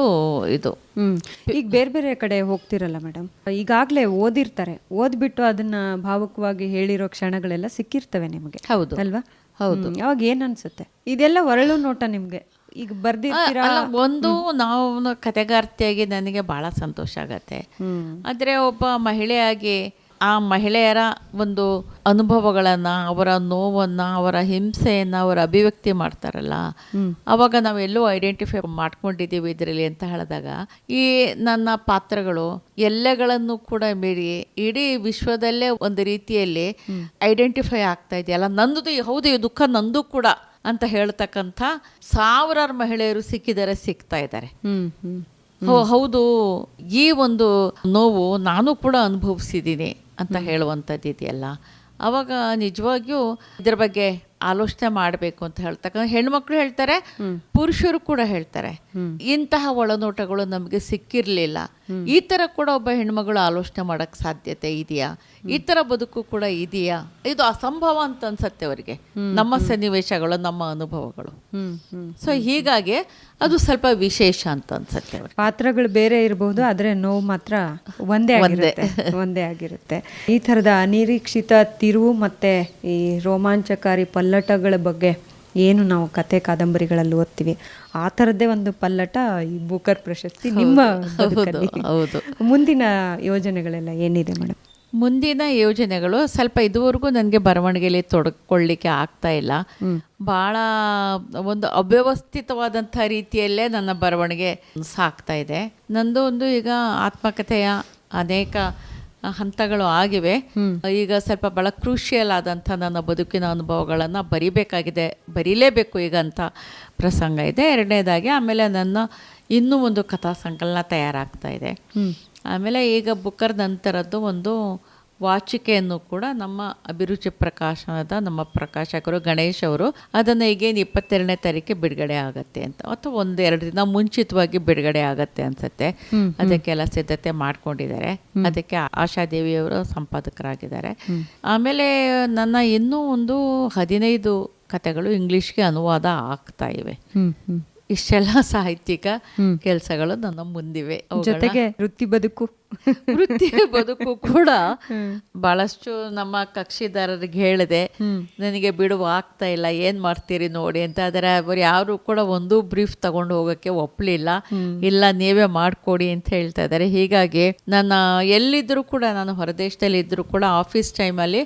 C: ಇದು.
B: ಹ್ಮ್. ಈಗ ಬೇರೆ ಬೇರೆ ಕಡೆ ಹೋಗ್ತಿರಲ್ಲ ಮೇಡಮ್ ಈಗಾಗಲೇ ಓದಿರ್ತಾರೆ. ಓದ್ಬಿಟ್ಟು ಅದನ್ನ ಭಾವುಕವಾಗಿ ಹೇಳಿರೋ ಕ್ಷಣಗಳೆಲ್ಲ ಸಿಕ್ಕಿರ್ತವೆ ನಿಮಗೆ.
C: ಹೌದು.
B: ಅಲ್ವಾ? ಹೌದು. ಅವಾಗ ಏನ್ ಅನ್ಸುತ್ತೆ? ಇದೆಲ್ಲ ಒರಳು ನೋಟ ನಿಮ್ಗೆ. ಈಗ ಬರ್ದಿರ್ತೀರಾ?
C: ಒಂದು ನಾವು ಕತೆಗಾರ್ತಿಯಾಗಿ ನನಗೆ ಬಹಳ ಸಂತೋಷ ಆಗತ್ತೆ. ಆದ್ರೆ ಒಬ್ಬ ಮಹಿಳೆಯಾಗಿ ಆ ಮಹಿಳೆಯರ ಒಂದು ಅನುಭವಗಳನ್ನು ಅವರ ನೋವನ್ನು ಅವರ ಹಿಂಸೆಯನ್ನು ಅವರ ಅಭಿವ್ಯಕ್ತಿ ಮಾಡ್ತಾರಲ್ಲ ಅವಾಗ ನಾವೆಲ್ಲೂ ಐಡೆಂಟಿಫೈ ಮಾಡ್ಕೊಂಡಿದ್ದೀವಿ ಇದರಲ್ಲಿ ಅಂತ ಹೇಳಿದಾಗ ಈ ನನ್ನ ಪಾತ್ರಗಳು ಎಲ್ಲೆಗಳನ್ನು ಕೂಡ ಮೀರಿ ಇಡೀ ವಿಶ್ವದಲ್ಲೇ ಒಂದು ರೀತಿಯಲ್ಲಿ ಐಡೆಂಟಿಫೈ ಆಗ್ತಾ ಇದೆಯಲ್ಲ ನಂದು ಹೌದು ಈ ದುಃಖ ನಂದು ಕೂಡ ಅಂತ ಹೇಳ್ತಕ್ಕಂಥ ಸಾವಿರಾರು ಮಹಿಳೆಯರು ಸಿಕ್ಕಿದರೆ ಸಿಗ್ತಾ ಇದ್ದಾರೆ. ಹೌದು ಈ ಒಂದು ನೋವು ನಾನು ಕೂಡ ಅನುಭವಿಸಿದ್ದೀನಿ. ಅಂತ ಹೇಳುವಂಥದ್ದು ಇದೆಯಲ್ಲ. ಅವಾಗ ನಿಜವಾಗಿಯೂ ಇದ್ರ ಬಗ್ಗೆ ಆಲೋಚನೆ ಮಾಡಬೇಕು ಅಂತ ಹೇಳ್ತಕ್ಕಂಥ ಹೆಣ್ಮಕ್ಳು ಹೇಳ್ತಾರೆ ಪುರುಷರು ಕೂಡ ಹೇಳ್ತಾರೆ. ಇಂತಹ ಒಳನೋಟಗಳು ನಮಗೆ ಸಿಕ್ಕಿರಲಿಲ್ಲ. ಈ ಥರ ಕೂಡ ಒಬ್ಬ ಹೆಣ್ಮಗಳು ಆಲೋಚನೆ ಮಾಡೋಕ್ಕೆ ಸಾಧ್ಯತೆ ಇದೆಯಾ? ಈ ಥರ ಬದುಕು ಕೂಡ ಇದೆಯಾ? ಇದು ಅಸಂಭವ ಅಂತ ಅನ್ಸತ್ತೆ ಅವರಿಗೆ. ನಮ್ಮ ಸನ್ನಿವೇಶಗಳು ನಮ್ಮ ಅನುಭವಗಳು. ಸೊ ಹೀಗಾಗಿ ಅದು ಸ್ವಲ್ಪ ವಿಶೇಷ ಅಂತ ಅನ್ಸತ್ತೆ
B: ಪಾತ್ರಗಳು ಬೇರೆ ಇರಬಹುದು ಆದ್ರೆ ನೋವು ಮಾತ್ರ ಒಂದೇ ಆಗಿರುತ್ತೆ. ಒಂದೇ ಆಗಿರುತ್ತೆ. ಈ ತರದ ಅನಿರೀಕ್ಷಿತ ತಿರುವು ಮತ್ತೆ ಈ ರೋಮಾಂಚಕಾರಿ ಪಲ್ಲಟಗಳ ಬಗ್ಗೆ ಏನು ನಾವು ಕತೆ ಕಾದಂಬರಿಗಳಲ್ಲಿ ಓದ್ತೀವಿ. ಆ ಥರದ್ದೇ ಒಂದು ಪಲ್ಲಟ ಈ ಬುಕರ್ ಪ್ರಶಸ್ತಿ ನಿಮ್ಮ.
C: ಹೌದು.
B: ಮುಂದಿನ ಯೋಜನೆಗಳೆಲ್ಲ ಏನಿದೆ ಮೇಡಮ್
C: ಮುಂದಿನ ಯೋಜನೆಗಳು ಸ್ವಲ್ಪ ಇದುವರೆಗೂ ನನಗೆ ಬರವಣಿಗೆಯಲ್ಲಿ ತೊಡಕೊಳ್ಳಿಕ್ಕೆ ಆಗ್ತಾ ಇಲ್ಲ. ಭಾಳ ಒಂದು ಅವ್ಯವಸ್ಥಿತವಾದಂಥ ರೀತಿಯಲ್ಲೇ ನನ್ನ ಬರವಣಿಗೆ ಸಾಕ್ತಾ ಇದೆ. ನಂದು ಒಂದು ಈಗ ಆತ್ಮಕಥೆಯ ಅನೇಕ ಹಂತಗಳು ಆಗಿವೆ. ಈಗ ಸ್ವಲ್ಪ ಭಾಳ ಕ್ರೂಷಿಯಲ್ ಆದಂಥ ನನ್ನ ಬದುಕಿನ ಅನುಭವಗಳನ್ನು ಬರಿಬೇಕಾಗಿದೆ ಬರೀಲೇಬೇಕು ಈಗ ಅಂತ ಪ್ರಸಂಗ ಇದೆ. ಎರಡನೇದಾಗಿ ಆಮೇಲೆ ನನ್ನ ಇನ್ನೂ ಒಂದು ಕಥಾ ಸಂಕಲನ ತಯಾರಾಗ್ತಾ ಇದೆ. ಆಮೇಲೆ ಈಗ ಬುಕ್ಕರ್ ನಂತರದ್ದು ಒಂದು ವಾಚಿಕೆಯನ್ನು ಕೂಡ ನಮ್ಮ ಅಭಿರುಚಿ ಪ್ರಕಾಶನದ ನಮ್ಮ ಪ್ರಕಾಶಕರು ಗಣೇಶ್ ಅವರು ಅದನ್ನು ಈಗೇನು ಇಪ್ಪತ್ತೆರಡನೇ ತಾರೀಕಿಗೆ ಬಿಡುಗಡೆ ಆಗತ್ತೆ ಅಂತ ಅಥವಾ ಒಂದೆರಡು ಎರಡು ದಿನ ಮುಂಚಿತವಾಗಿ ಬಿಡುಗಡೆ ಆಗತ್ತೆ ಅನ್ಸುತ್ತೆ. ಅದಕ್ಕೆಲ್ಲ ಸಿದ್ಧತೆ ಮಾಡ್ಕೊಂಡಿದ್ದಾರೆ. ಅದಕ್ಕೆ ಆಶಾದೇವಿಯವರು ಸಂಪಾದಕರಾಗಿದ್ದಾರೆ. ಆಮೇಲೆ ನನ್ನ ಇನ್ನೂ ಒಂದು ಹದಿನೈದು ಕಥೆಗಳು ಇಂಗ್ಲಿಷ್ಗೆ ಅನುವಾದ ಆಗ್ತಾ ಇವೆ. ಇಷ್ಟೆಲ್ಲ ಸಾಹಿತ್ಯಿಕ ಕೆಲಸಗಳು ನನ್ನ ಮುಂದಿವೆ.
B: ಜೊತೆಗೆ ವೃತ್ತಿ ಬದುಕು
C: ವೃತ್ತಿ ಬದುಕು ಕೂಡ ಬಹಳಷ್ಟು ನಮ್ಮ ಕಕ್ಷಿದಾರರಿಗೆ ಹೇಳಿದೆ ನನಗೆ ಬಿಡುವ ಆಗ್ತಾ ಇಲ್ಲ ಏನ್ ಮಾಡ್ತೀರಿ ನೋಡಿ ಅಂತ. ಆದರೆ ಅವ್ರು ಯಾರು ಕೂಡ ಒಂದು ಬ್ರೀಫ್ ತಗೊಂಡು ಹೋಗಕ್ಕೆ ಒಪ್ಪಲಿಲ್ಲ ಇಲ್ಲ ನೀವೇ ಮಾಡ್ಕೊಡಿ ಅಂತ ಹೇಳ್ತಾ ಇದ್ದಾರೆ. ಹೀಗಾಗಿ ನನ್ನ ಎಲ್ಲಿದ್ರು ಕೂಡ ನಾನು ಹೊರದೇಶದಲ್ಲಿ ಇದ್ರು ಕೂಡ ಆಫೀಸ್ ಟೈಮಲ್ಲಿ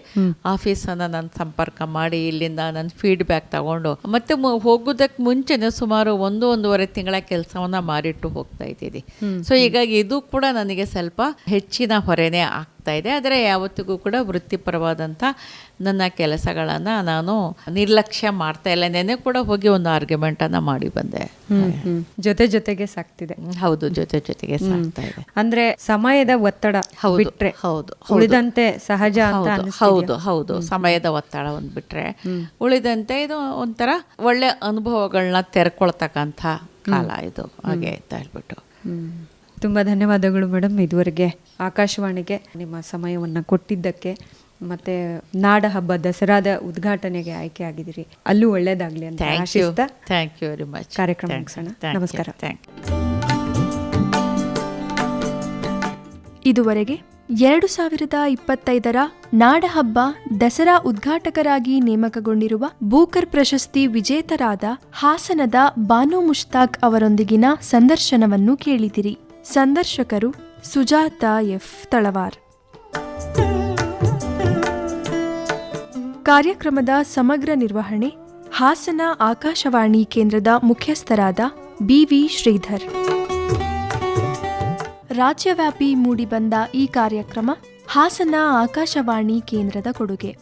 C: ಆಫೀಸನ್ನು ನಾನು ಸಂಪರ್ಕ ಮಾಡಿ ಇಲ್ಲಿಂದ ನನ್ನ ಫೀಡ್ಬ್ಯಾಕ್ ತಗೊಂಡು ಮತ್ತೆ ಹೋಗುದಕ್ ಹೋಗೋದಕ್ಕೆ ಮುಂಚೆನೆ ಸುಮಾರು ಒಂದು ಒಂದೂವರೆ ತಿಂಗಳ ಕೆಲಸವನ್ನ ಮಾರಿಟ್ಟು ಹೋಗ್ತಾ ಇದ್ದೀನಿ ಸೊ ಹೀಗಾಗಿ ಇದು ಕೂಡ ನನಗೆ ಸ್ವಲ್ಪ ಹೆಚ್ಚಿನ ಹೊರೆನೇ ಆಗ್ತಾ ಇದೆ. ಆದರೆ ಯಾವತ್ತಿಗೂ ಕೂಡ ವೃತ್ತಿಪರವಾದಂಥ ನನ್ನ ಕೆಲಸಗಳನ್ನು ನಾನು ನಿರ್ಲಕ್ಷ್ಯ ಮಾಡ್ತಾ ಇಲ್ಲ. ನೆನೆ ಕೂಡ ಹೋಗಿ ಒಂದು ಆರ್ಗ್ಯುಮೆಂಟನ್ನು ಮಾಡಿ ಬಂದೆ.
B: ಜೊತೆ ಜೊತೆಗೆ ಸಾಕ್ತಿದೆ.
C: ಹೌದು ಜೊತೆ ಜೊತೆಗೆ ಸಾಕ್ತಾ ಇದೆ.
B: ಅಂದ್ರೆ ಸಮಯದ ಒತ್ತಡ ಬಿಟ್ರೆ
C: ಹೌದು,
B: ಉಳಿದಂತೆ ಸಹಜ
C: ಹೌದು ಹೌದು ಹೌದು. ಸಮಯದ ಒತ್ತಡ ಒಂದು ಬಿಟ್ರೆ ಉಳಿದಂತೆ ಇದು ಒಂಥರ ಒಳ್ಳೆ ಅನುಭವಗಳನ್ನ ತೆರ್ಕೊಳ್ತಕ್ಕಂಥ ಕಾಲ ಇದು. ಹಾಗೆ ಅಂತ ಹೇಳ್ಬಿಟ್ಟು.
B: ತುಂಬಾ ಧನ್ಯವಾದಗಳು ಮೇಡಮ್. ಇದುವರೆಗೆ ಆಕಾಶವಾಣಿಗೆ ನಿಮ್ಮ ಸಮಯವನ್ನ ಕೊಟ್ಟಿದ್ದಕ್ಕೆ ಮತ್ತೆ ನಾಡ ಹಬ್ಬ ದಸರಾದ ಉದ್ಘಾಟನೆಗೆ ಆಯ್ಕೆ ಆಗಿದ್ದೀರಿ. ಅಲ್ಲೂ ಒಳ್ಳೇದಾಗಲಿ ಅಂತ
C: thank you thank you very much
B: ಕಾರ್ಯಕ್ರಮ ಮುಗಿಸೋಣ. ನಮಸ್ಕಾರ.
A: ಇದುವರೆಗೆ ಎರಡು ಸಾವಿರದ ಇಪ್ಪತ್ತೈದರ ನಾಡಹಬ್ಬ ದಸರಾ ಉದ್ಘಾಟಕರಾಗಿ ನೇಮಕಗೊಂಡಿರುವ ಬೂಕರ್ ಪ್ರಶಸ್ತಿ ವಿಜೇತರಾದ ಹಾಸನದ ಬಾನು ಮುಷ್ತಾಕ್ ಅವರೊಂದಿಗಿನ ಸಂದರ್ಶನವನ್ನು ಕೇಳಿದಿರಿ. ಸಂದರ್ಶಕರು ಸುಜಾತ ಎಫ್ ತಳವಾರ್. ಕಾರ್ಯಕ್ರಮದ ಸಮಗ್ರ ನಿರ್ವಹಣೆ, ಹಾಸನ ಆಕಾಶವಾಣಿ ಕೇಂದ್ರದ ಮುಖ್ಯಸ್ಥರಾದ ಬಿವಿ ಶ್ರೀಧರ್. ರಾಜ್ಯವ್ಯಾಪಿ ಮೂಡಿಬಂದ ಈ ಕಾರ್ಯಕ್ರಮ ಹಾಸನ ಆಕಾಶವಾಣಿ ಕೇಂದ್ರದ ಕೊಡುಗೆ.